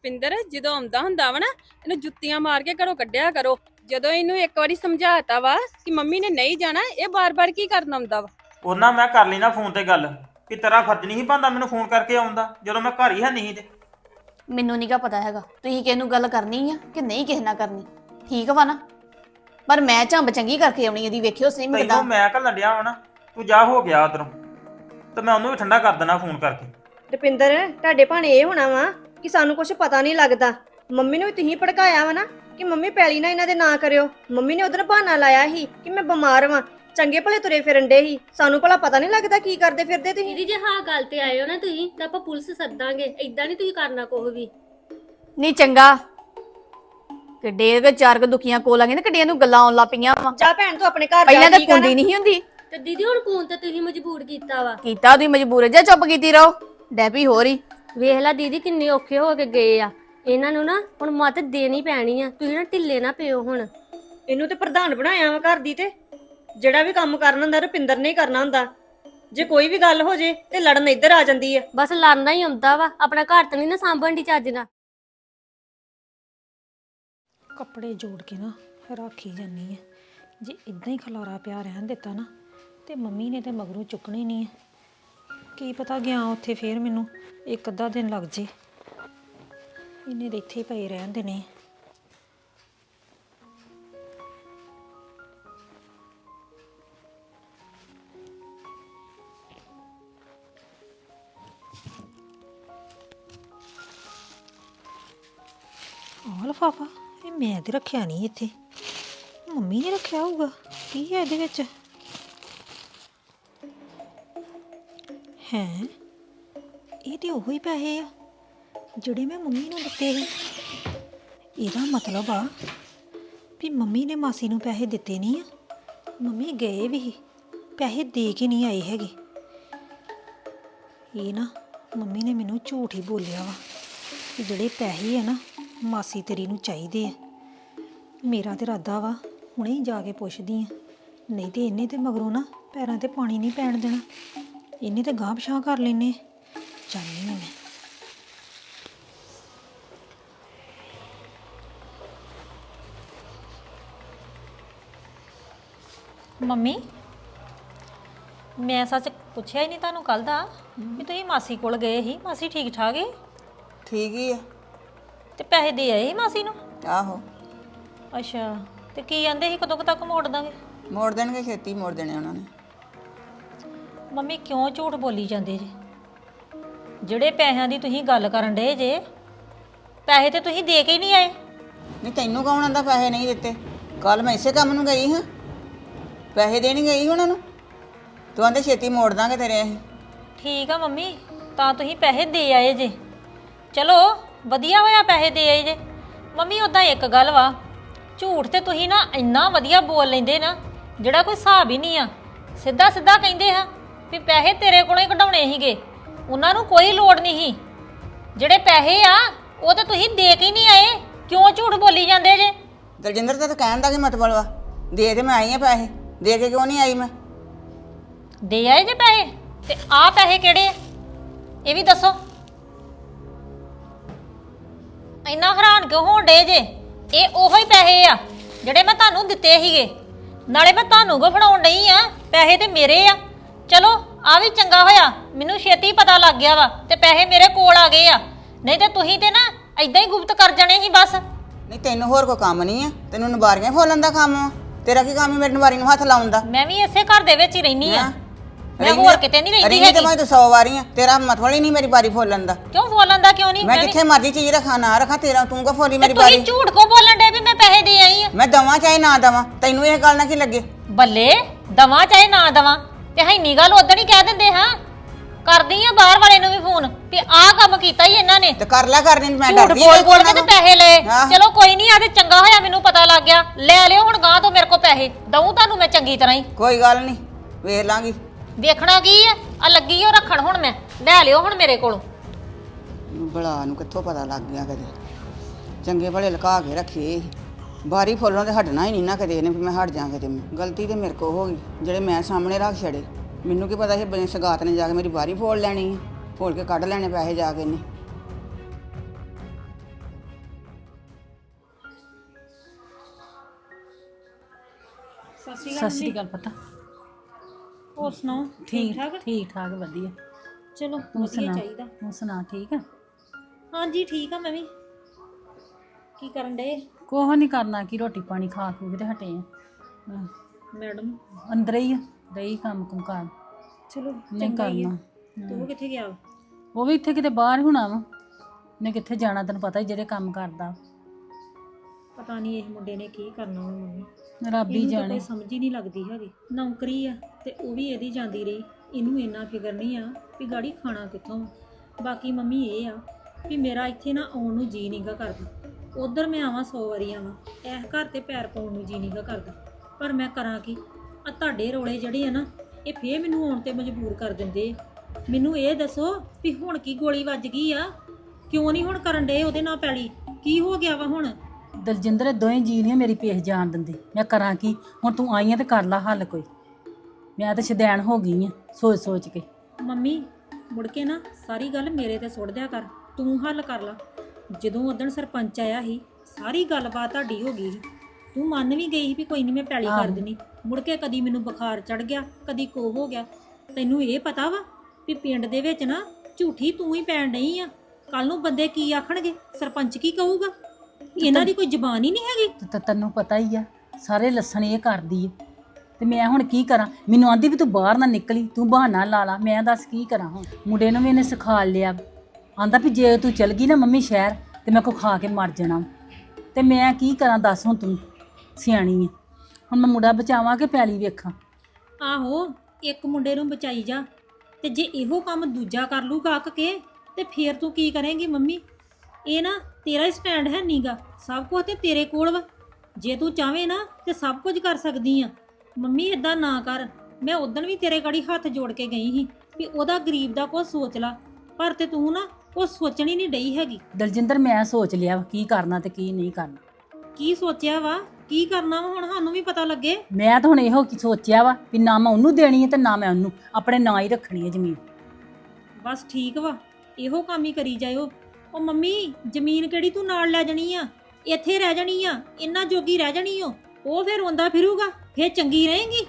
ਰੁਪਿੰਦਰ ਜਦੋਂ ਆਉਂਦਾ ਹੁੰਦਾ ਵਾ ਨਾ ਇਹਨੂੰ ਜੁੱਤੀਆਂ ਮਾਰ ਕੇ ਘਰੋਂ ਕੱਢਿਆ ਕਰੋ। ਜਦੋਂ ਇਹਨੂੰ ਇੱਕ ਵਾਰੀ ਸਮਝਾਤਾ ਵਾ ਕਿ ਮੰਮੀ ਨੇ ਨਹੀਂ ਜਾਣਾ ਇਹ ਬਾਰ-ਬਾਰ ਕੀ ਕਰਨ ਆਉਂਦਾ ਵਾ? ਉਹਨਾਂ ਮੈਂ ਕਰ ਲਈ ਨਾ ਫੋਨ ਤੇ ਗੱਲ ਕਿ ਤੇਰਾ ਫਰਜ਼ ਨਹੀਂ ਬੰਦਾ ਮੈਨੂੰ ਫੋਨ ਕਰਕੇ ਆਉਂਦਾ ਜਦੋਂ ਮੈਂ ਘਰ ਹੀ ਹੈ ਨਹੀਂ ਤੇ। ਮੈਨੂੰ ਨਹੀਂਗਾ ਪਤਾ ਹੈਗਾ ਤੁਸੀਂ ਕਿਸ ਨੂੰ ਗੱਲ ਕਰਨੀ ਆ ਕਿ ਨਹੀਂ ਕਿਸੇ ਨਾਲ ਕਰਨੀ ਠੀਕ ਵਾ ਨਾ? ਪਰ ਮੈਂ ਝੰਬ ਚੰਗੀ ਕਰਕੇ ਆਉਣੀ ਇਹਦੀ ਵੇਖਿਓ ਸਹੀ ਮਿਲਦਾ। ਤੈਨੂੰ ਮੈਂ ਘੱਲਣ ਡਿਆ ਵਾ ਨਾ ਤੂੰ ਜਾ ਹੋ ਗਿਆ ਉਧਰੋਂ ਤੇ ਮੈਂ ਉਹਨੂੰ ਵੀ ਠੰਡਾ ਕਰ ਦੇਣਾ ਫੋਨ ਕਰਕੇ। ਰੁਪਿੰਦਰ ਤੁਹਾਡੇ ਭਾਣੇ ਇਹ ਹੋਣਾ ਵਾ ਕਿ ਸਾਨੂੰ ਕੁਝ ਪਤਾ ਨਹੀਂ ਲੱਗਦਾ। ਮੰਮੀ ਨੂੰ ਵੀ ਤੁਸੀਂ ਭੜਕਾਇਆ ਵਾ ਨਾ ਕਿ ਮੰਮੀ ਪੈਲੀ ਨਾ ਇਹਨਾਂ ਦੇ ਨਾਂ ਕਰਿਓ। ਮੰਮੀ ਨੇ ਉਧਰ ਬਹਾਨਾ ਲਾਇਆ ਸੀ ਕਿ ਮੈਂ ਬਿਮਾਰ ਵਾਂ ਚੰਗੇ ਭਲੇ ਤੁਰੇ ਫਿਰਨ ਦੇ ਸੀ। ਸਾਨੂੰ ਭਲਾ ਪਤਾ ਨਹੀਂ ਲੱਗਦਾ ਕੀ ਕਰਦੇ ਫਿਰਦੇ ਤੁਸੀਂ। ਦੀਦੀ ਜੇ ਹਾਂ ਗੱਲ ਤੇ ਆਏ ਹੋ ਨਾ ਤੁਸੀਂ ਤਾਂ ਆਪਾਂ ਪੁਲਿਸ ਸੱਦਾਂਗੇ ਇਦਾਂ ਨਹੀਂ ਤੁਸੀਂ ਕਰਨਾ ਕੁਛ ਵੀ। ਨਹੀਂ ਚੰਗਾ। ਕਿੱਡੇ ਕੇ ਚਾਰ ਕੁ ਦੁਖੀਆਂ ਕੋਲ ਆ ਗਏ ਨਾ ਕਿੱਡੀਆਂ ਨੂੰ ਗੱਲਾਂ ਆਉਣ ਲੱਪੀਆਂ ਵਾ। ਜਾ ਭੈਣ ਤੂੰ ਆਪਣੇ ਘਰ ਪਹਿਲਾਂ ਤਾਂ ਠੀਕ ਆ ਨਾ? ਕੁੰਡੀ ਨਹੀਂ ਹੁੰਦੀ। ਤੇ ਦੀਦੀ ਹੁਣ ਕੂਨ ਤੇ ਤੁਸੀਂ ਮਜਬੂਰ ਕੀਤਾ ਵਾ। ਕੀਤਾ ਉਹਦੀ ਮਜਬੂਰ ਜੇ ਚੁੱਪ ਕੀਤੀ ਰਹੋ। ਡੈਪੀ ਹੋ ਰਹੀ। ਵੇਖ ਲੈ ਦੀਦੀ ਕਿੰਨੇ ਔਖੇ ਹੋ ਕੇ ਗਏ ਆ। ਇਹਨਾਂ ਨੂੰ ਨਾ ਹੁਣ ਮਤ ਦੇਣੀ ਪੈਣੀ ਆ। ਤੁਸੀਂ ਨਾ ਢਿੱਲੇ ਨਾ ਪਿਓ ਹੁਣ। ਇਹਨੂੰ ਤੇ ਪ੍ਰਧਾਨ ਬਣਾਇਆ ਵਾ ਘਰ ਦੀ ਤੇ। ਜਿਹੜਾ ਵੀ ਕੰਮ ਕਰਨਾ ਹੁੰਦਾ ਰੁਪਿੰਦਰ ਨੇ ਹੀ ਕਰਨਾ ਹੁੰਦਾ। ਜੇ ਕੋਈ ਵੀ ਗੱਲ ਹੋ ਜੇ ਤੇ ਲੜਨ ਇੱਧਰ ਆ ਜਾਂਦੀ ਆ। ਬਸ ਲੜਨਾ ਹੀ ਆਉਂਦਾ ਵਾ। ਆਪਣਾ ਘਰ ਤਾਂ ਨਹੀਂ ਨਾ ਸਾਂਭਣ ਦੀ ਚੱਜ ਨਾਲ। ਕੱਪੜੇ ਜੋੜ ਕੇ ਨਾ ਰੱਖੀ ਜਾਨੀ ਆ। ਜੇ ਇਦਾਂ ਹੀ ਖਲਾਰਾ ਪਿਆ ਰਹਿਣ ਦਿੱਤਾ ਨਾ ਤੇ ਮੰਮੀ ਨੇ ਤੇ ਮਗਰੋਂ ਚੁੱਕਣੀ ਨਹੀਂ ਆ। ਕੀ ਪਤਾ ਗਿਆ ਉੱਥੇ ਫੇਰ ਮੈਨੂੰ। ਇੱਕ ਅੱਧਾ ਦਿਨ ਲੱਗ ਜੇ। ਇਹਨੇ ਤਾਂ ਇੱਥੇ ਹੀ ਪਏ ਰਹਿਣ ਨੇ। ਆਹ ਲਫਾਫਾ, ਇਹ ਮੈਂ ਤੇ ਰੱਖਿਆ ਨਹੀਂ ਇੱਥੇ। ਮੰਮੀ ਨੇ ਰੱਖਿਆ ਹੋਊਗਾ। ਕੀ ਹੈ ਇਹਦੇ ਵਿੱਚ? ਹੈ ਇਹ ਤੇ ਉਹੀ ਪੈਸੇ ਆ ਜਿਹੜੇ ਮੈਂ ਮੰਮੀ ਨੂੰ ਦਿੱਤੇ ਸੀ ਇਹਦਾ ਮਤਲਬ ਆ ਵੀ ਮੰਮੀ ਨੇ ਮਾਸੀ ਨੂੰ ਪੈਸੇ ਦਿੱਤੇ ਨਹੀਂ ਆ ਮੰਮੀ ਗਏ ਵੀ ਸੀ, ਪੈਸੇ ਦੇ ਕੇ ਨਹੀਂ ਆਏ ਹੈਗੇ ਇਹ ਨਾ ਮੰਮੀ ਨੇ ਮੈਨੂੰ ਝੂਠ ਹੀ ਬੋਲਿਆ ਵਾ ਕਿ ਜਿਹੜੇ ਪੈਸੇ ਆ ਨਾ ਮਾਸੀ ਤੇਰੀ ਨੂੰ ਚਾਹੀਦੇ ਆ ਮੇਰਾ ਤੇ ਇਰਾਦਾ ਵਾ ਹੁਣੇ ਹੀ ਜਾ ਕੇ ਪੁੱਛਦੀ ਆ ਨਹੀਂ ਤੇ ਇਹਨੇ ਤੇ ਮਗਰੋਂ ਨਾ ਪੈਰਾਂ ਤੇ ਪਾਣੀ ਨਹੀਂ ਪੈਣ ਦੇਣਾ ਇਹਨੇ ਤੇ ਗਾਂਹ ਪਛਾਂ ਕਰ ਲੈਨੇ ਆ ਮੈਂ। ਮੰਮੀ ਮੈਂ ਸੱਚ ਪੁੱਛਿਆ ਹੀ ਨਹੀਂ ਤੁਹਾਨੂੰ ਕੱਲ ਦਾ ਵੀ ਤੁਸੀਂ ਮਾਸੀ ਕੋਲ ਗਏ ਸੀ। ਮਾਸੀ ਠੀਕ ਠਾਕ ਹੈ ਠੀਕ ਹੀ ਆ। ਤੇ ਪੈਸੇ ਦੇ ਆਏ ਸੀ ਮਾਸੀ ਨੂੰ? ਆਹੋ। ਅੱਛਾ ਤੇ ਕੀ ਕਹਿੰਦੇ ਸੀ? ਕਦੋਂ ਕੁ ਤੱਕ ਮੋੜ ਦਾਂਗੇ? ਮੋੜ ਦੇਣਗੇ ਖੇਤੀ ਮੋੜ ਦੇਣੇ ਉਹਨਾਂ ਨੇ। ਮੰਮੀ ਕਿਉਂ ਝੂਠ ਬੋਲੀ ਜਾਂਦੇ ਜੇ? ਜਿਹੜੇ ਪੈਸਿਆਂ ਦੀ ਤੁਸੀਂ ਗੱਲ ਕਰਨ ਡੇ ਜੇ ਪੈਸੇ ਤੇ ਤੁਸੀਂ ਦੇ ਕੇ ਹੀ ਨਹੀਂ ਆਏ। ਨਹੀਂ ਤੈਨੂੰ ਕੌਣ ਆਂਦਾ ਪੈਸੇ ਨਹੀਂ ਦਿੱਤੇ? ਕੱਲ ਮੈਂ ਇਸੇ ਕੰਮ ਨੂੰ ਗਈ ਹਾਂ। ਪੈਸੇ ਦੇਣ ਗਈ ਉਹਨਾਂ ਨੂੰ। ਤੂੰ ਆਂਦੇ ਛੇਤੀ ਮੋੜ ਦਾਂਗੇ ਤੇਰੇ ਅਸੀਂ। ਠੀਕ ਆ ਮੰਮੀ ਤਾਂ ਤੁਸੀਂ ਪੈਸੇ ਦੇ ਆਏ ਜੇ। ਚਲੋ ਵਧੀਆ ਹੋਇਆ ਪੈਸੇ ਦੇ ਆਏ ਜੇ। ਮੰਮੀ ਉਦਾਂ ਇੱਕ ਗੱਲ ਵਾ ਝੂਠ ਤੇ ਤੁਸੀਂ ਨਾ ਇੰਨਾ ਵਧੀਆ ਬੋਲ ਲੈਂਦੇ ਨਾ ਜਿਹੜਾ ਕੋਈ ਹਿਸਾਬ ਹੀ ਨਹੀਂ ਆ। ਸਿੱਧਾ ਸਿੱਧਾ ਕਹਿੰਦੇ ਹਾਂ ਵੀ ਪੈਸੇ ਤੇਰੇ ਕੋਲੋਂ ਹੀ ਕਢਾਉਣੇ ਸੀਗੇ। ਉਹਨਾਂ ਨੂੰ ਕੋਈ ਲੋੜ ਨਹੀਂ ਸੀ। ਜਿਹੜੇ ਪੈਸੇ ਆ ਉਹ ਤਾਂ ਤੁਸੀਂ ਦੇ ਕੇ ਹੀ ਨਹੀਂ ਆਏ। ਕਿਉਂ ਝੂਠ ਬੋਲੀ ਜਾਂਦੇ ਜੇ? ਦਲਜਿੰਦਰ ਤਾਂ ਕਹਿਣ ਦਾ ਕੀ ਮਤਲਬ ਵਾ ਦੇ ਤੇ ਮੈਂ ਆਈ ਆ ਪੈਸੇ। ਦੇ ਕੇ ਕਿਉਂ ਨਹੀਂ ਆਈ ਮੈਂ? ਦੇ ਆਏ ਜੇ ਪੈਸੇ? ਤੇ ਆ ਪੈਸੇ ਕਿਹੜੇ ਆ? ਇਹ ਵੀ ਦੱਸੋ। ਇੰਨਾ ਹੈਰਾਨ ਕਿਉਂ ਹੋਣ ਡੇ ਜੇ? ਇਹ ਉਹੋ ਹੀ ਪੈਸੇ ਆ ਜਿਹੜੇ ਮੈਂ ਤੁਹਾਨੂੰ ਦਿੱਤੇ ਸੀਗੇ। ਨਾਲੇ ਮੈਂ ਤੁਹਾਨੂੰ ਕੋ ਫੜਾਉਣ ਡਈ ਆ? ਪੈਸੇ ਤੇ ਮੇਰੇ ਆ। ਚਲੋ ਆ ਵੀ ਚੰਗਾ ਹੋਇਆ। ਮੈਨੂੰ ਛੇਤੀ ਪਤਾ ਲੱਗ ਗਿਆ ਵਾ ਤੇ ਪੈਸੇ ਮੇਰੇ ਕੋਲ ਆ ਗਏ ਆ। ਨਹੀਂ ਤੇ ਤੁਸੀਂ ਤੇ ਨਾ ਐਦਾਂ ਹੀ ਗੁਪਤ ਕਰ ਜਾਣੇ ਸੀ ਬਸ। ਨਹੀਂ ਤੈਨੂੰ ਹੋਰ ਕੋਈ ਕੰਮ ਨਹੀਂ ਆ? ਤੈਨੂੰ ਨਵਾਰੀਆਂ ਫੋਲਣ ਦਾ ਕੰਮ ਤੇਰਾ ਕੀ ਕੰਮ ਹੈ ਮੇਰੇ ਨਵਾਰੀ ਨੂੰ ਹੱਥ ਲਾਉਣ ਦਾ? ਮੈਂ ਵੀ ਇਸੇ ਘਰ ਦੇ ਵਿੱਚ ਹੀ ਰਹਿਨੀ ਆ? ਮੈਂ ਹੋਰ ਕਿਤੇ ਨਹੀਂ ਰਹਿੰਦੀ ਤੇ ਹੈਗੀ। ਮੈਂ ਤਾਂ 100 ਵਾਰੀ ਆ। ਤੇਰਾ ਮਤਲਬ ਹੀ ਨਹੀਂ ਮੇਰੀ ਬਾਰੀ ਫੋਲਣ ਦਾ। ਕਿਉਂ ਫੋਲਣ ਦਾ ਕਿਉਂ ਨਹੀਂ? ਮੈਂ ਜਿੱਥੇ ਮਰਜ਼ੀ ਚੀਜ਼ ਰੱਖਾਂ ਨਾ ਰੱਖਾਂ ਤੇਰਾ ਤੂੰ ਕੋ ਫੋਲੀ ਤੇ ਮੇਰੀ ਬਾਰੀ ਝੂਠ ਕੋ ਬੋਲਣ ਡੇ ਵੀ ਮੈਂ ਪੈਸੇ ਦੇ ਆਈ ਆ? ਮੈਂ ਦਵਾਂ ਚਾਹੇ ਨਾ ਦਵਾਂ? ਤੈਨੂੰ ਇਹ ਗੱਲ ਨਾ ਕੀ ਲੱਗੇ? ਬੱਲੇ ਦਵਾ ਚਾਹੇ ਨਾ ਦਵਾ। ਤੇ ਹੈਨੀ ਗੱਲ ਉਦੋਂ ਹੀ ਕਹਿ ਦਿੰਦੇ ਹਾਂ? ਕਰਦੀ ਆ ਬਾਹਰ ਵਾਲੇ ਨੂੰ ਵੀ ਫੋਨ ਵੀ ਆਹ ਕੰਮ ਕੀਤਾ ਹੀ ਇਹਨਾਂ ਨੇ। ਤੇ ਕਰ ਲੈ ਕਰਨੀ ਮੈਂ ਝੂਠ ਡਰਦੀ ਬੋਲ ਆ ਬੋਲ ਕੇ ਤੇ ਪੈਸੇ ਲਏ। ਚਲੋ ਕੋਈ ਨਹੀਂ ਆ ਤੇ ਚੰਗਾ ਹੋਇਆ ਮੈਨੂੰ ਪਤਾ ਲੱਗ ਗਿਆ। ਲੈ ਲਿਓ ਹੁਣ ਗਾਂ ਤੋਂ ਮੇਰੇ ਕੋ ਪੈਸੇ। ਦਊ ਤੁਹਾਨੂੰ ਮੈਂ ਚੰਗੀ ਤਰ੍ਹਾਂ ਹੀ। ਕੋਈ ਗੱਲ ਨਹੀਂ ਵੇਖ ਲਾਂਗੀ। ਵੇਖਣਾ ਕੀ ਆ? ਆ ਲੱਗੀ ਓ ਰੱਖਣ ਹੁਣ ਮੈਂ। ਲੈ ਲਿਓ ਹੁਣ ਮੇਰੇ ਕੋਲੋਂ। ਬਲਾ ਨੂੰ ਕਿੱਥੋਂ ਪਤਾ ਲੱਗ ਗਿਆ ਕਦੇ ਚੰਗੇ ਭਲੇ ਲੁਕਾ ਕੇ ਰੱਖੇ ਬਾਰੀ ਫੁੱਲੋਂ ਤੇ ਹਟਣਾ ਹੀ ਨਹੀਂ ਨਾ ਕਦੇ ਇਹਨੇ ਵੀ ਮੈਂ ਹਟ ਜਾਾਂਗੇ ਤੇ ਗਲਤੀ ਤੇ ਮੇਰੇ ਕੋ ਹੋ ਗਈ ਜਿਹੜੇ ਮੈਂ ਸਾਹਮਣੇ ਰੱਖ ਛੜੇ। ਮੈਨੂੰ ਕੀ ਪਤਾ ਇਹ ਬਣੇ ਸਗਾਤ ਨੇ ਜਾ ਕੇ ਮੇਰੀ ਬਾਰੀ ਫੋੜ ਲੈਣੀ ਫੋੜ ਕੇ ਕੱਢ ਲੈਣੇ ਪੈਸੇ ਜਾ ਕੇ ਇਹਨੇ। ਸਤਿ ਸ਼੍ਰੀ ਅਕਾਲ ਪਤਾ। ਹੋਰ ਸੁਣਾਓ? ਠੀਕ ਠਾਕ ਠੀਕ ਠਾਕ ਵਧੀਆ। ਚਲੋ ਤੂੰ ਵਧੀਆ ਚਾਹੀਦਾ। ਤੂੰ ਸੁਣਾ ਠੀਕ ਹਾਂਜੀ ਠੀਕ ਆ ਮੈਂ ਵੀ। ਕੀ ਕਰਨ ਡਏ? ਕੋਹ ਨਹੀਂ ਕਰਨਾ ਕਿ ਰੋਟੀ ਪਾਣੀ ਖਾ ਕੇ ਤੇ ਹਟੇ ਆ। ਮੈਡਮ? ਅੰਦਰ ਹੀ ਆ ਰਹੀ ਕੰਮ ਕੁਮ ਕਰ। ਚਲੋ ਨਹੀਂ ਚੰਗਾ ਹੀ ਆ। ਕਰਨਾ। ਤੂੰ ਕਿੱਥੇ ਗਿਆ ਵਾ? ਉਹ ਵੀ ਇੱਥੇ ਕਿਤੇ ਬਾਹਰ ਹੋਣਾ ਵਾ। ਨੇ ਕਿੱਥੇ ਜਾਣਾ ਤੈਨੂੰ ਪਤਾ ਹੀ ਜਿਹੜੇ ਕੰਮ ਕਰਦਾ। ਪਤਾ ਨਹੀਂ ਇਹ ਮੁੰਡੇ ਨੇ ਕੀ ਕਰਨਾ ਵਾ ਮੰਮੀ। ਰੱਬ ਹੀ ਇਹਨੂੰ ਤਾਂ ਜਾਣੇ। ਕੋਈ ਸਮਝ ਹੀ ਨਹੀਂ ਲੱਗਦੀ ਹੈਗੀ। ਨੌਕਰੀ ਆ ਤੇ ਉਹ ਵੀ ਇਹਦੀ ਜਾਂਦੀ ਰਹੀ। ਇਹਨੂੰ ਇੰਨਾ ਫਿਕਰ ਨਹੀਂ ਆ ਵੀ ਗਾੜੀ ਖਾਣਾ ਕਿੱਥੋਂ। ਬਾਕੀ ਮੰਮੀ ਇਹ ਆ ਵੀ ਮੇਰਾ ਇੱਥੇ ਨਾ ਆਉਣ ਨੂੰ ਜੀ ਨਹੀਂਗਾ ਕਰਦਾ। ਉਧਰ ਮੈਂ ਆਵਾਂ 100 ਵਾਰੀ ਆਵਾਂ। ਇਸ ਘਰ ਤੇ ਪੈਰ ਪਾਉਣ ਨੂੰ ਜੀ ਨਹੀਂਗਾ ਕਰਦਾ। ਪਰ ਮੈਂ ਕਰਾਂ ਕੀ? ਆ ਤੁਹਾਡੇ ਰੋਲੇ ਜਿਹੜੇ ਆ ਨਾ ਇਹ ਫੇਰ ਮੈਨੂੰ ਆਉਣ ਤੇ ਮਜਬੂਰ ਕਰ ਦਿੰਦੇ। ਮੈਨੂੰ ਇਹ ਦੱਸੋ ਵੀ ਹੁਣ ਕੀ ਗੋਲੀ ਵੱਜ ਗਈ ਆ? ਕਿਉਂ ਨਹੀਂ ਹੁਣ ਕਰਨ ਡੇ ਉਹਦੇ ਨਾਲ ਪੈਲੀ? ਕੀ ਹੋ ਗਿਆ ਵਾ ਹੁਣ? ਦਲਜਿੰਦਰ ਇਹ ਦੋਵੇਂ ਜੀ ਨਹੀਂ ਮੇਰੀ ਪੇਸ਼ ਜਾਣ ਦਿੰਦੇ। ਮੈਂ ਕਰਾਂ ਕੀ? ਹੁਣ ਤੂੰ ਆਈ ਆ ਤੇ ਕਰ ਲਾ ਹੱਲ ਕੋਈ। ਮੈਂ ਤਾਂ ਸ਼ਦੈਣ ਹੋ ਗਈ ਆ ਸੋਚ ਸੋਚ ਕੇ। ਮੰਮੀ ਮੁੜ ਕੇ ਨਾ ਸਾਰੀ ਗੱਲ ਮੇਰੇ ਤੇ ਸੁੱਟ ਦਿਆ ਕਰ। ਤੂੰ ਹੱਲ ਕਰ ਲਾ। ਜਦੋਂ ਉਦੋਂ ਸਰਪੰਚ ਆਇਆ ਸੀ ਸਾਰੀ ਗੱਲਬਾਤ ਤੁਹਾਡੀ ਹੋ ਗਈ ਸੀ। ਤੂੰ ਮੰਨ ਵੀ ਗਈ ਸੀ ਵੀ ਕੋਈ ਨਹੀਂ ਮੈਂ ਪੈਲੀ ਕਰ ਆਹੋ। ਦੇਣੀ ਮੁੜ ਕੇ ਕਦੀ ਮੈਨੂੰ ਬੁਖਾਰ ਚੜ ਗਿਆ ਕਦੀ ਕੋ ਹੋ ਗਿਆ। ਤੈਨੂੰ ਇਹ ਪਤਾ ਵਾ ਵੀ ਪਿੰਡ ਦੇ ਵਿੱਚ ਨਾ ਝੂਠੀ ਤੂੰ ਹੀ ਪੈਣ ਨਹੀਂ ਆ। ਕੱਲ ਨੂੰ ਬੰਦੇ ਕੀ ਆਖਣਗੇ? ਸਰਪੰਚ ਕੀ ਕਹੂਗਾ? ਇਹਨਾਂ ਦੀ ਕੋਈ ਜ਼ਬਾਨ ਹੀ ਨਹੀਂ ਹੈਗੀ। ਤੇ ਤਾਂ ਤੈਨੂੰ ਪਤਾ ਹੀ ਆ ਸਾਰੇ ਲੱਸਣ ਇਹ ਕਰਦੀ ਏ ਤੇ ਮੈਂ ਹੁਣ ਕੀ ਕਰਾਂ? ਮੈਨੂੰ ਆਂਦੀ ਵੀ ਤੂੰ ਬਾਹਰ ਨਾ ਨਿਕਲੀ ਤੂੰ ਬਹਾਨਾ ਲਾ ਲਾ ਮੈਂ ਦੱਸ ਕੀ ਕਰਾਂ ਹੁਣ? ਮੁੰਡੇ ਨੂੰ ਵੀ ਇਹਨੇ ਸਿਖਾ ਲਿਆ। ਆਂਦਾ ਵੀ ਜੇ ਤੂੰ ਚਲ ਗਈ ਨਾ ਮੰਮੀ ਸ਼ਹਿਰ, ਤੇ ਮੈਂ ਕੋ ਖਾ ਕੇ ਮਰ ਜਾਣਾ। ਤੇ ਮੈਂ ਕੀ ਕਰਾਂ ਦੱਸ ਹੁਣ ਤੂੰ, ਸਿਆਣੀ ਏ ਹੁਣ ਮੈਂ ਮੁੰਡਾ ਬਚਾਵਾਂ ਕਿ ਪੈਲੀ ਵੇਖਾਂ? ਆਹੋ, ਇੱਕ ਮੁੰਡੇ ਨੂੰ ਬਚਾਈ ਜਾ, ਤੇ ਜੇ ਇਹੋ ਕੰਮ ਦੂਜਾ ਕਰ ਲੂਗਾ ਅੱਕ ਕੇ, ਤੇ ਫੇਰ ਤੂੰ ਕੀ ਕਰੇਂਗੀ ਮੰਮੀ? ਇਹ ਨਾ ਤੇਰਾ ਹੀ ਸਟੈਂਡ ਹੈ ਨੀਗਾ, ਸਭ ਕੁਝ ਤੇ ਤੇਰੇ ਕੋਲ ਵਾ। ਜੇ ਤੂੰ ਚਾਵੇਂ ਨਾ, ਤੇ ਸਭ ਕੁਝ ਕਰ ਸਕਦੀ ਆ। ਮੰਮੀ ਇਦਾਂ ਨਾ ਕਰ। ਮੈਂ ਉਦੋਂ ਵੀ ਤੇਰੇ ਗਾੜੀ ਹੱਥ ਜੋੜ ਕੇ ਗਈ ਸੀ ਵੀ ਉਹਦਾ ਗਰੀਬ ਦਾ ਕੁਝ ਸੋਚ ਲਾ, ਪਰ ਤੇ ਤੂੰ ਨਾ ਉਹ ਸੋਚਣੀ ਨਹੀਂ ਡਈ ਹੈਗੀ। ਦਲਜਿੰਦਰ ਮੈਂ ਸੋਚ ਲਿਆ ਵਾ ਕੀ ਕਰਨਾ ਤੇ ਕੀ ਨਹੀਂ ਕਰਨਾ। ਕੀ ਸੋਚਿਆ ਵਾ? ਕੀ ਕਰਨਾ ਵਾ ਹੁਣ? ਸਾਨੂੰ ਵੀ ਪਤਾ ਲੱਗੇ। ਮੈਂ ਤਾਂ ਹੁਣ ਇਹੋ ਕੀ ਸੋਚਿਆ ਵਾ ਵੀ ਨਾ ਮੈਂ ਉਹਨੂੰ ਦੇਣੀ ਹੈ ਤੇ ਨਾ ਮੈਂ ਉਹਨੂੰ ਆਪਣੇ ਨਾਂ ਹੀ ਰੱਖਣੀ ਹੈ ਜ਼ਮੀਨ। ਬਸ ਠੀਕ ਵਾ। ਇਹੋ ਕੰਮ ਹੀ ਕਰੀ ਜਾਇਓ। ਉਹ ਮੰਮੀ ਜ਼ਮੀਨ ਕਿਹੜੀ ਤੂੰ ਨਾਲ ਲੈ ਜਾਣੀ ਆ? ਇੱਥੇ ਰਹਿ ਜਾਣੀ ਆ? ਇੰਨਾ ਜੋਗੀ ਰਹਿ ਜਾਣੀ ਓ? ਉਹ ਫਿਰ ਰੋਂਦਾ ਫਿਰੂਗਾ ਫੇਰ ਚੰਗੀ ਰਹੇਗੀ?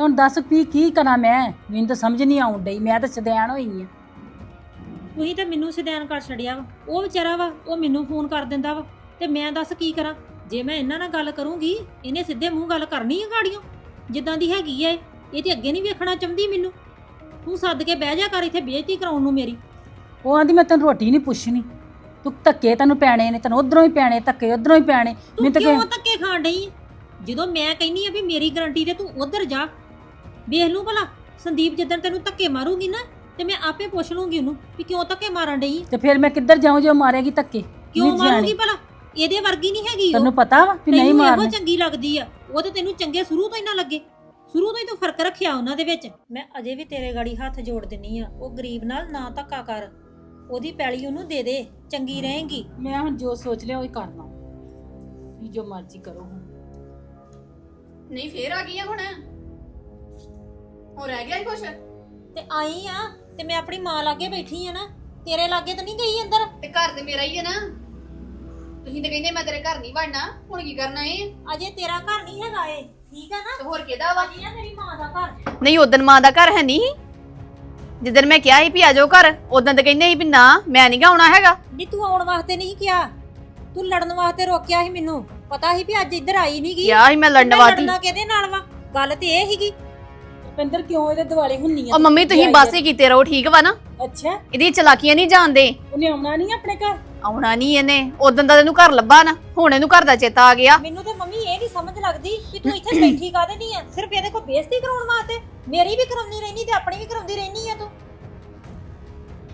ਹੁਣ ਦੱਸ ਵੀ ਕੀ ਕਰਾਂ ਮੈਂ? ਮੈਨੂੰ ਤਾਂ ਸਮਝ ਨਹੀਂ ਆਉਣ ਡਈ। ਮੈਂ ਤਾਂ ਸਦੈਣ ਹੋਈ ਆ। ਤੁਸੀਂ ਤਾਂ ਮੈਨੂੰ ਸਿਧਿਆਨ ਕਰ ਛੜਿਆ ਵਾ। ਉਹ ਵਿਚਾਰਾ ਵਾ ਉਹ ਮੈਨੂੰ ਫੋਨ ਕਰ ਦਿੰਦਾ ਵਾ। ਤੇ ਮੈਂ ਦੱਸ ਕੀ ਕਰਾਂ? ਜੇ ਮੈਂ ਇਹਨਾਂ ਨਾਲ ਗੱਲ ਕਰੂੰਗੀ ਇਹਨੇ ਸਿੱਧੇ ਮੂੰਹ ਗੱਲ ਕਰਨੀ ਆ ਗਾੜੀਆਂ ਜਿੱਦਾਂ ਦੀ ਹੈਗੀ ਐ ਇਹ ਤੇ ਅੱਗੇ ਨਹੀਂ ਵੇਖਣਾ ਚਾਹੁੰਦੀ ਮੈਨੂੰ। ਤੂੰ ਸੱਦ ਕੇ ਬਹਿ ਜਾ ਕਰ ਇੱਥੇ ਬੇਇੱਜ਼ਤੀ ਕਰਾਉਣ ਨੂੰ ਮੇਰੀ। ਉਹ ਆਂਦੀ ਮੈਂ ਤੈਨੂੰ ਰੋਟੀ ਨਹੀਂ ਪੁੱਛਣੀ। ਤੂੰ ਧੱਕੇ ਤੈਨੂੰ ਪੈਣੇ ਨੇ ਤੈਨੂੰ ਉਧਰੋਂ ਹੀ ਪੈਣੇ ਧੱਕੇ ਉਧਰੋਂ ਹੀ ਪੈਣੇ। ਤੂੰ ਕਿਉਂ ਧੱਕੇ ਖਾਣ ਡਈ? ਜਦੋਂ ਮੈਂ ਕਹਿੰਨੀ ਆ ਵੀ ਮੇਰੀ ਗਰੰਟੀ ਤੇ ਤੂੰ ਉਧਰ ਜਾ। ਵੇਖ ਲੂ ਭਲਾ ਸੰਦੀਪ ਜਿੱਦਣ ਤੈਨੂੰ ਧੱਕੇ ਮਾਰੂਗੀ ਨਾ ਤੇ ਮੈਂ ਆਪੇ ਪੁੱਛ ਲੂੰਗੀ ਉਹਨੂੰ ਵੀ ਕਿਉਂ ਧੱਕੇ ਮਾਰਨ ਡਈ? ਤੇ ਫਿਰ ਮੈਂ ਕਿੱਧਰ ਜਾਊਂ ਜੇ ਉਹ ਮਾਰੇਗੀ ਧੱਕੇ? ਕਿਉਂ ਨਹੀਂ ਜਾਣੀ। ਮਾਰੂਗੀ ਭਲਾ? ਇਹਦੇ ਵਰਗੀ ਨਹੀਂ ਹੈਗੀ ਉਹ। ਤੈਨੂੰ ਪਤਾ ਵਾ ਵੀ ਨਹੀਂ ਤੈਨੂੰ ਇਹੋ ਮਾਰਨੀ। ਚੰਗੀ ਲੱਗਦੀ ਆ। ਉਹ ਤੇ ਤੈਨੂੰ ਚੰਗੇ ਸ਼ੁਰੂ ਤੋਂ ਹੀ ਨਾ ਲੱਗੇ। ਸ਼ੁਰੂ ਤੋਂ ਹੀ ਤੂੰ ਫ਼ਰਕ ਰੱਖਿਆ ਉਹਨਾਂ ਦੇ ਵਿੱਚ। ਮੈਂ ਅਜੇ ਵੀ ਤੇਰੇ ਗਾੜੀ ਹੱਥ ਜੋੜ ਦਿੰਨੀ ਆ। ਉਹ ਗਰੀਬ ਨਾਲ ਨਾ ਧੱਕਾ ਕਰ। ਉਹਦੀ ਪੈਲੀ ਉਹਨੂੰ ਦੇ ਦੇ। ਚੰਗੀ ਰਹੇਗੀ। ਮੈਂ ਹੁਣ ਜੋ ਸੋਚ ਲਿਆ ਉਹ ਹੀ ਕਰਨਾ। ਵੀ ਜੋ ਮਰਜ਼ੀ ਕਰੋ ਹੁਣ। ਨਹੀਂ ਫੇਰ ਆ ਗਈ ਆ ਹੁਣ। ਹੋ ਰਹਿ ਗਿਆ ਹੀ ਕੁਛ। ਤੇ ਆਈ ਆ। ਤੇ ਮੈਂ ਆਪਣੀ ਮਾਂ ਲਾਗੇ ਬੈਠੀ ਆ ਨਾ ਤੇਰੇ ਲਾਗੇ ਤਾਂ ਨਹੀਂ ਗਈ ਅੰਦਰ? ਤੇ ਘਰ ਤੇ ਮੇਰਾ ਹੀ ਹੈ ਨਾ। ਤੁਸੀਂ ਤਾਂ ਕਹਿੰਦੇ ਮੈਂ ਤੇਰੇ ਘਰ ਨਹੀਂ ਵੜਨਾ ਹੁਣ ਕੀ ਕਰਨਾ ਏ? ਅਜੇ ਤੇਰਾ ਘਰ ਨਹੀਂ ਹੈਗਾ ਏ ਠੀਕ ਆ ਨਾ? ਤੇ ਹੋਰ ਕਿਹਦਾ ਵਾ? ਅਜੇ ਆ ਮੇਰੀ ਮਾਂ ਦਾ ਘਰ। ਨਹੀਂ ਉਦੋਂ ਮਾਂ ਦਾ ਘਰ ਹੈ ਨਹੀਂ। ਜਿੱਦਣ ਮੈਂ ਕਿਹਾ ਸੀ ਵੀ ਆ ਜਾਓ ਘਰ ਉਦੋਂ ਤਾਂ ਕਹਿੰਦੇ ਸੀ ਵੀ ਨਾ ਮੈਂ ਨਹੀਂ ਆਉਣਾ ਹੈਗਾ। ਨਹੀਂ ਤੂੰ ਆਉਣ ਵਾਸਤੇ ਨਹੀਂ ਕਿਹਾ। ਤੂੰ ਲੜਨ ਵਾਸਤੇ ਰੋਕਿਆ ਸੀ ਮੈਨੂੰ। ਪਤਾ ਸੀ ਵੀ ਅੱਜ ਇੱਧਰ ਆਈ ਨਹੀਂ ਗਈ ਕਿਹਾ ਸੀ ਮੈਂ ਲੜਨ ਮੈਂ ਵਾਸਤੇ। ਲੜਨਾ ਕਿਹਦੇ ਨਾਲ ਵਾ? ਗੱਲ ਤੇ ਇਹ ਸੀਗੀ ਰੁਪਿੰਦਰ ਕਿਉਂ ਇਹਦੇ ਦਿਵਾਲੀ ਹੁੰਨੀ ਆ? ਉਹ ਮੰਮੀ ਤੁਸੀਂ ਬਸ ਹੀ ਕੀਤੇ ਰਹੋ ਠੀਕ ਵਾ ਨਾ? ਅੱਛਾ। ਇਹਦੀ ਚਲਾਕੀਆਂ ਨਹੀਂ ਜਾਣਦੇ। ਉਹਨੇ ਆਉਣਾ ਨਹੀਂ ਆਪਣੇ ਘਰ? ਆਉਣਾ ਨਹੀਂ ਇਹਨੇ। ਉਦੋਂ ਦਾ ਤੈਨੂੰ ਘਰ ਲੱਭਾ ਨਾ ਹੁਣ ਇਹਨੂੰ ਘਰ ਦਾ ਚੇਤਾ ਆ ਗਿਆ। ਮੈਨੂੰ ਤੇ ਮੰਮੀ ਇਹ ਨਹੀਂ ਸਮਝ ਲੱਗਦੀ ਕਿ ਤੂੰ ਇੱਥੇ ਬੈਠੀ ਕਾਹਦੇ ਨਹੀਂ ਆ? ਸਿਰਫ ਇਹਦੇ ਕੋਲ ਬੇਇੱਜ਼ਤੀ ਕਰਾਉਣ ਵਾਸਤੇ। ਮੇਰੀ ਵੀ ਕਰਾਉਂਦੀ ਰਹਿਣੀ ਤੇ ਆਪਣੀ ਵੀ ਕਰਾਉਂਦੀ ਰਹਿਣੀ ਆ ਤੂੰ।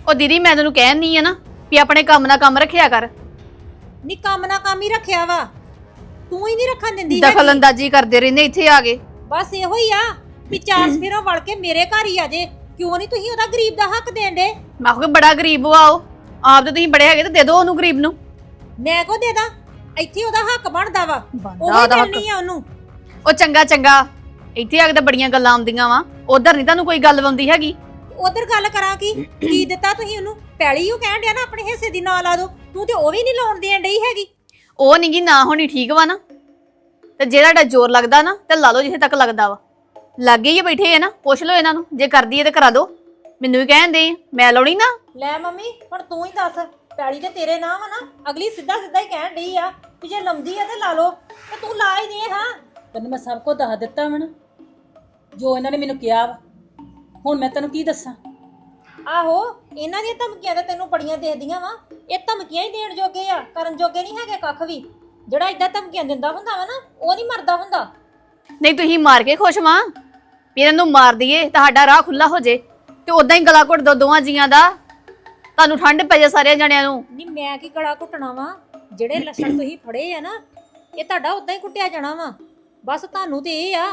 ਉਹ ਦੀਦੀ ਮੈਂ ਤੈਨੂੰ ਕਹਿਣ ਨਹੀਂ ਆ ਨਾ ਵੀ ਆਪਣੇ ਕੰਮ ਨਾਲ ਕੰਮ ਰੱਖਿਆ ਕਰ। ਨੀ ਕੰਮ ਨਾ ਕੰਮ ਹੀ ਰੱਖਿਆ ਵਾ। ਤੂੰ ਹੀ ਨਹੀਂ ਰੱਖਣ ਦਿੰਦੀ ਦਖਲ ਹੈਗੀ। ਅੰਦਾਜ਼ੀ ਕਰਦੇ ਰਹਿੰਦੇ ਇੱਥੇ ਆ ਕੇ। ਬਸ ਇਹੋ ਹੀ ਆ। ਵੀ ਚਾਰ ਸਫੇਰਾ ਵੜ ਕੇ ਮੇਰੇ ਘਰ ਹੀ ਆ ਜੇ। ਕਿਉਂ ਨਹੀਂ ਤੁਸੀਂ ਉਹਦਾ ਗਰੀਬ ਦਾ ਹੱਕ ਦੇਣ ਦੇ? ਮੈਂ ਕਿਹਾ ਬੜਾ ਗਰੀਬ ਵਾ ਉਹ। ਆਪ ਤੇ ਤੁਸੀਂ ਬੜੇ ਹੈਗੇ ਤੇ ਦੇ ਦਿਓ ਉਹਨੂੰ ਗਰੀਬ ਨੂੰ। ਮੈਂ ਕੋ ਦੇਦਾ ਇੱਥੇ ਉਹਦਾ ਹੱਕ ਬਣਦਾ ਵਾ। ਬਣਦਾ ਉਹ ਉਹਦਾ ਹੱਕ। ਆ ਉਹਨੂੰ। ਉਹ ਚੰਗਾ ਚੰਗਾ। ਇੱਥੇ ਆ ਕੇ ਤਾਂ ਬੜੀਆਂ ਗੱਲਾਂ ਆਉਂਦੀਆਂ ਵਾ। ਉਧਰ ਨਹੀਂ ਤੁਹਾਨੂੰ ਕੋਈ ਗੱਲ ਆਉਂਦੀ ਹੈਗੀ। ਉਧਰ ਗੱਲ ਕਰਾਂ ਕੀ? ਕੀ ਦਿੱਤਾ ਤੁਸੀਂ ਉਹਨੂੰ? ਪੈਲੀ ਉਹ ਕਹਿਣ ਡਿਆ ਨਾ ਆਪਣੇ ਹਿੱਸੇ ਦੀ ਨਾ ਲਾ ਦੋ। ਤੂੰ ਤੇ ਉਹ ਵੀ ਨਹੀਂ ਲਾਉਣ ਦੇਣ ਡਈ ਹੈਗੀ। ਉਹ ਨਹੀਂਗੀ ਨਾ ਹੋਣੀ ਠੀਕ ਵਾ ਨਾ। ਤੇ ਜੇ ਤੁਹਾਡਾ ਜ਼ੋਰ ਲੱਗਦਾ ਨਾ ਤੇ ਲਾ ਲਓ ਜਿੱਥੇ ਤੱਕ ਲੱਗਦਾ ਵਾ। ਲਾਗੇ ਹੀ ਬੈਠੇ ਆ ਨਾ, ਪੁੱਛ ਲਓ ਇਹਨਾਂ ਨੂੰ, ਜੇ ਕਰਦੀ ਹੈ ਤੇ ਕਰਾ ਦਿਓ। ਮੈਨੂੰ ਵੀ ਕਹਿੰਦੇ ਆ, ਮੈਂ ਲਾਉਣੀ ਨਾ। ਲੈ ਮੰਮੀ, ਹੁਣ ਤੂੰ ਹੀ ਦੱਸ, ਪੈਲੀ ਤੇ ਤੇਰੇ ਨਾਂ ਵਾ ਨਾ, ਅਗਲੀ ਸਿੱਧਾ ਸਿੱਧਾ ਹੀ ਕਹਿਣ ਡਈ ਆ ਵੀ ਜੇ ਲੰਮਦੀ ਆ ਤੇ ਲਾ ਲਓ, ਤੇ ਤੂੰ ਲਾ ਹੀ ਦੇ, ਹਾਂ। ਤੈਨੂੰ ਮੈਂ ਸਭ ਕੁਝ ਦੱਸ ਦਿੱਤਾ ਵਾ ਜੋ ਇਹਨਾਂ ਨੇ ਮੈਨੂੰ ਕਿਹਾ ਵਾ। ਹੁਣ ਮੈਂ ਤੈਨੂੰ ਕੀ ਦੱਸਾਂ? ਆਹੋ, ਇਹਨਾਂ ਦੀਆਂ ਧਮਕੀਆਂ ਤਾਂ ਤੈਨੂੰ ਬੜੀਆਂ ਦੇਦੀਆਂ ਵਾ। ਇਹ ਧਮਕੀਆਂ ਹੀ ਦੇਣ ਜੋਗੇ ਆ, ਕਰਨ ਜੋਗੇ ਨਹੀਂ ਹੈਗੇ ਕੱਖ ਵੀ। ਜਿਹੜਾ ਇਦਾਂ ਧਮਕੀਆਂ ਦਿੰਦਾ ਹੁੰਦਾ ਵਾ ਨਾ, ਉਹ ਨਹੀਂ ਮਰਦਾ ਹੁੰਦਾ। ਨਹੀਂ ਤੁਸੀਂ ਮਾਰ ਕੇ ਖੁਸ਼ ਵਾਂ? ਵੀ ਇਹਨਾਂ ਨੂੰ ਮਾਰ ਦਈਏ ਤੁਹਾਡਾ ਰਾਹ ਖੁੱਲਾ ਹੋ ਜੇ ਤੇ ਉਦਾਂ ਹੀ ਗਲਾ ਘੁੱਟ ਦੋ ਦੋਵਾਂ ਜੀਆਂ ਦਾ। ਤੁਹਾਨੂੰ ਠੰਡ ਪੈ ਜਾ ਸਾਰਿਆਂ ਜਣਿਆਂ ਨੂੰ। ਨਹੀਂ ਮੈਂ ਕੀ ਗਲਾ ਘੁੱਟਣਾ ਵਾ? ਜਿਹੜੇ ਲੱਛਣ ਤੁਸੀਂ ਫੜੇ ਆ ਨਾ ਇਹ ਤੁਹਾਡਾ ਉਦਾਂ ਹੀ ਕੁੱਟਿਆ ਜਾਣਾ ਵਾ। ਬਸ ਤੁਹਾਨੂੰ ਤੇ ਇਹ ਆ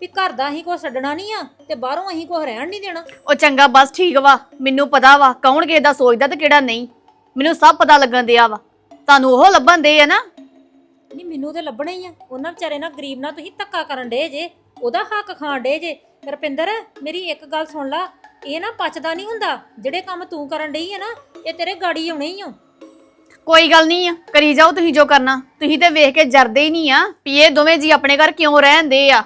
ਵੀ ਘਰ ਦਾ ਅਸੀਂ ਕੁਛ ਛੱਡਣਾ ਨਹੀਂ ਆ ਤੇ ਬਾਹਰੋਂ ਅਸੀਂ ਕੁਛ ਰਹਿਣ ਨਹੀਂ ਦੇਣਾ। ਉਹ ਚੰਗਾ ਬਸ ਠੀਕ ਵਾ। ਮੈਨੂੰ ਪਤਾ ਵਾ ਕੌਣ ਕਿਸੇ ਦਾ ਸੋਚਦਾ ਤੇ ਕਿਹੜਾ ਨਹੀਂ। ਮੈਨੂੰ ਸਭ ਪਤਾ ਲੱਗਣ ਦਿਆ ਵਾ। ਤੁਹਾਨੂੰ ਉਹ ਲੱਭਣ ਦੇ ਆ ਨਾ। ਨਹੀਂ ਮੈਨੂੰ ਤੇ ਲੱਭਣਾ ਹੀ ਆ। ਉਹਨਾਂ ਵਿਚਾਰੇ ਨਾਲ ਗਰੀਬ ਨਾਲ ਤੁਸੀਂ ਧੱਕਾ ਕਰਨ ਡੇ ਜੇ ਉਹਦਾ ਹੱਕ ਖਾਣ ਡੇ ਜੇ। ਰਪਿੰਦਰ ਮੇਰੀ ਇੱਕ ਗੱਲ ਸੁਣ ਲਾ ਇਹ ਨਾ ਪਚਦਾ ਨਹੀਂ ਹੁੰਦਾ। ਜਿਹੜੇ ਕੰਮ ਤੂੰ ਕਰਨ ਡਈ ਆ ਨਾ ਇਹ ਤੇਰੇ ਗਾੜੀ ਆਉਣੇ ਹੀ ਆ। ਕੋਈ ਗੱਲ ਨਹੀਂ ਆ ਕਰੀ ਜਾਓ ਤੁਸੀਂ ਜੋ ਕਰਨਾ। ਤੁਸੀਂ ਤੇ ਵੇਖ ਕੇ ਜਰਦੇ ਹੀ ਨਹੀਂ ਆ ਵੀ ਇਹ ਦੋਵੇਂ ਜੀ ਆਪਣੇ ਘਰ ਕਿਉਂ ਰਹਿੰਦੇ ਆ।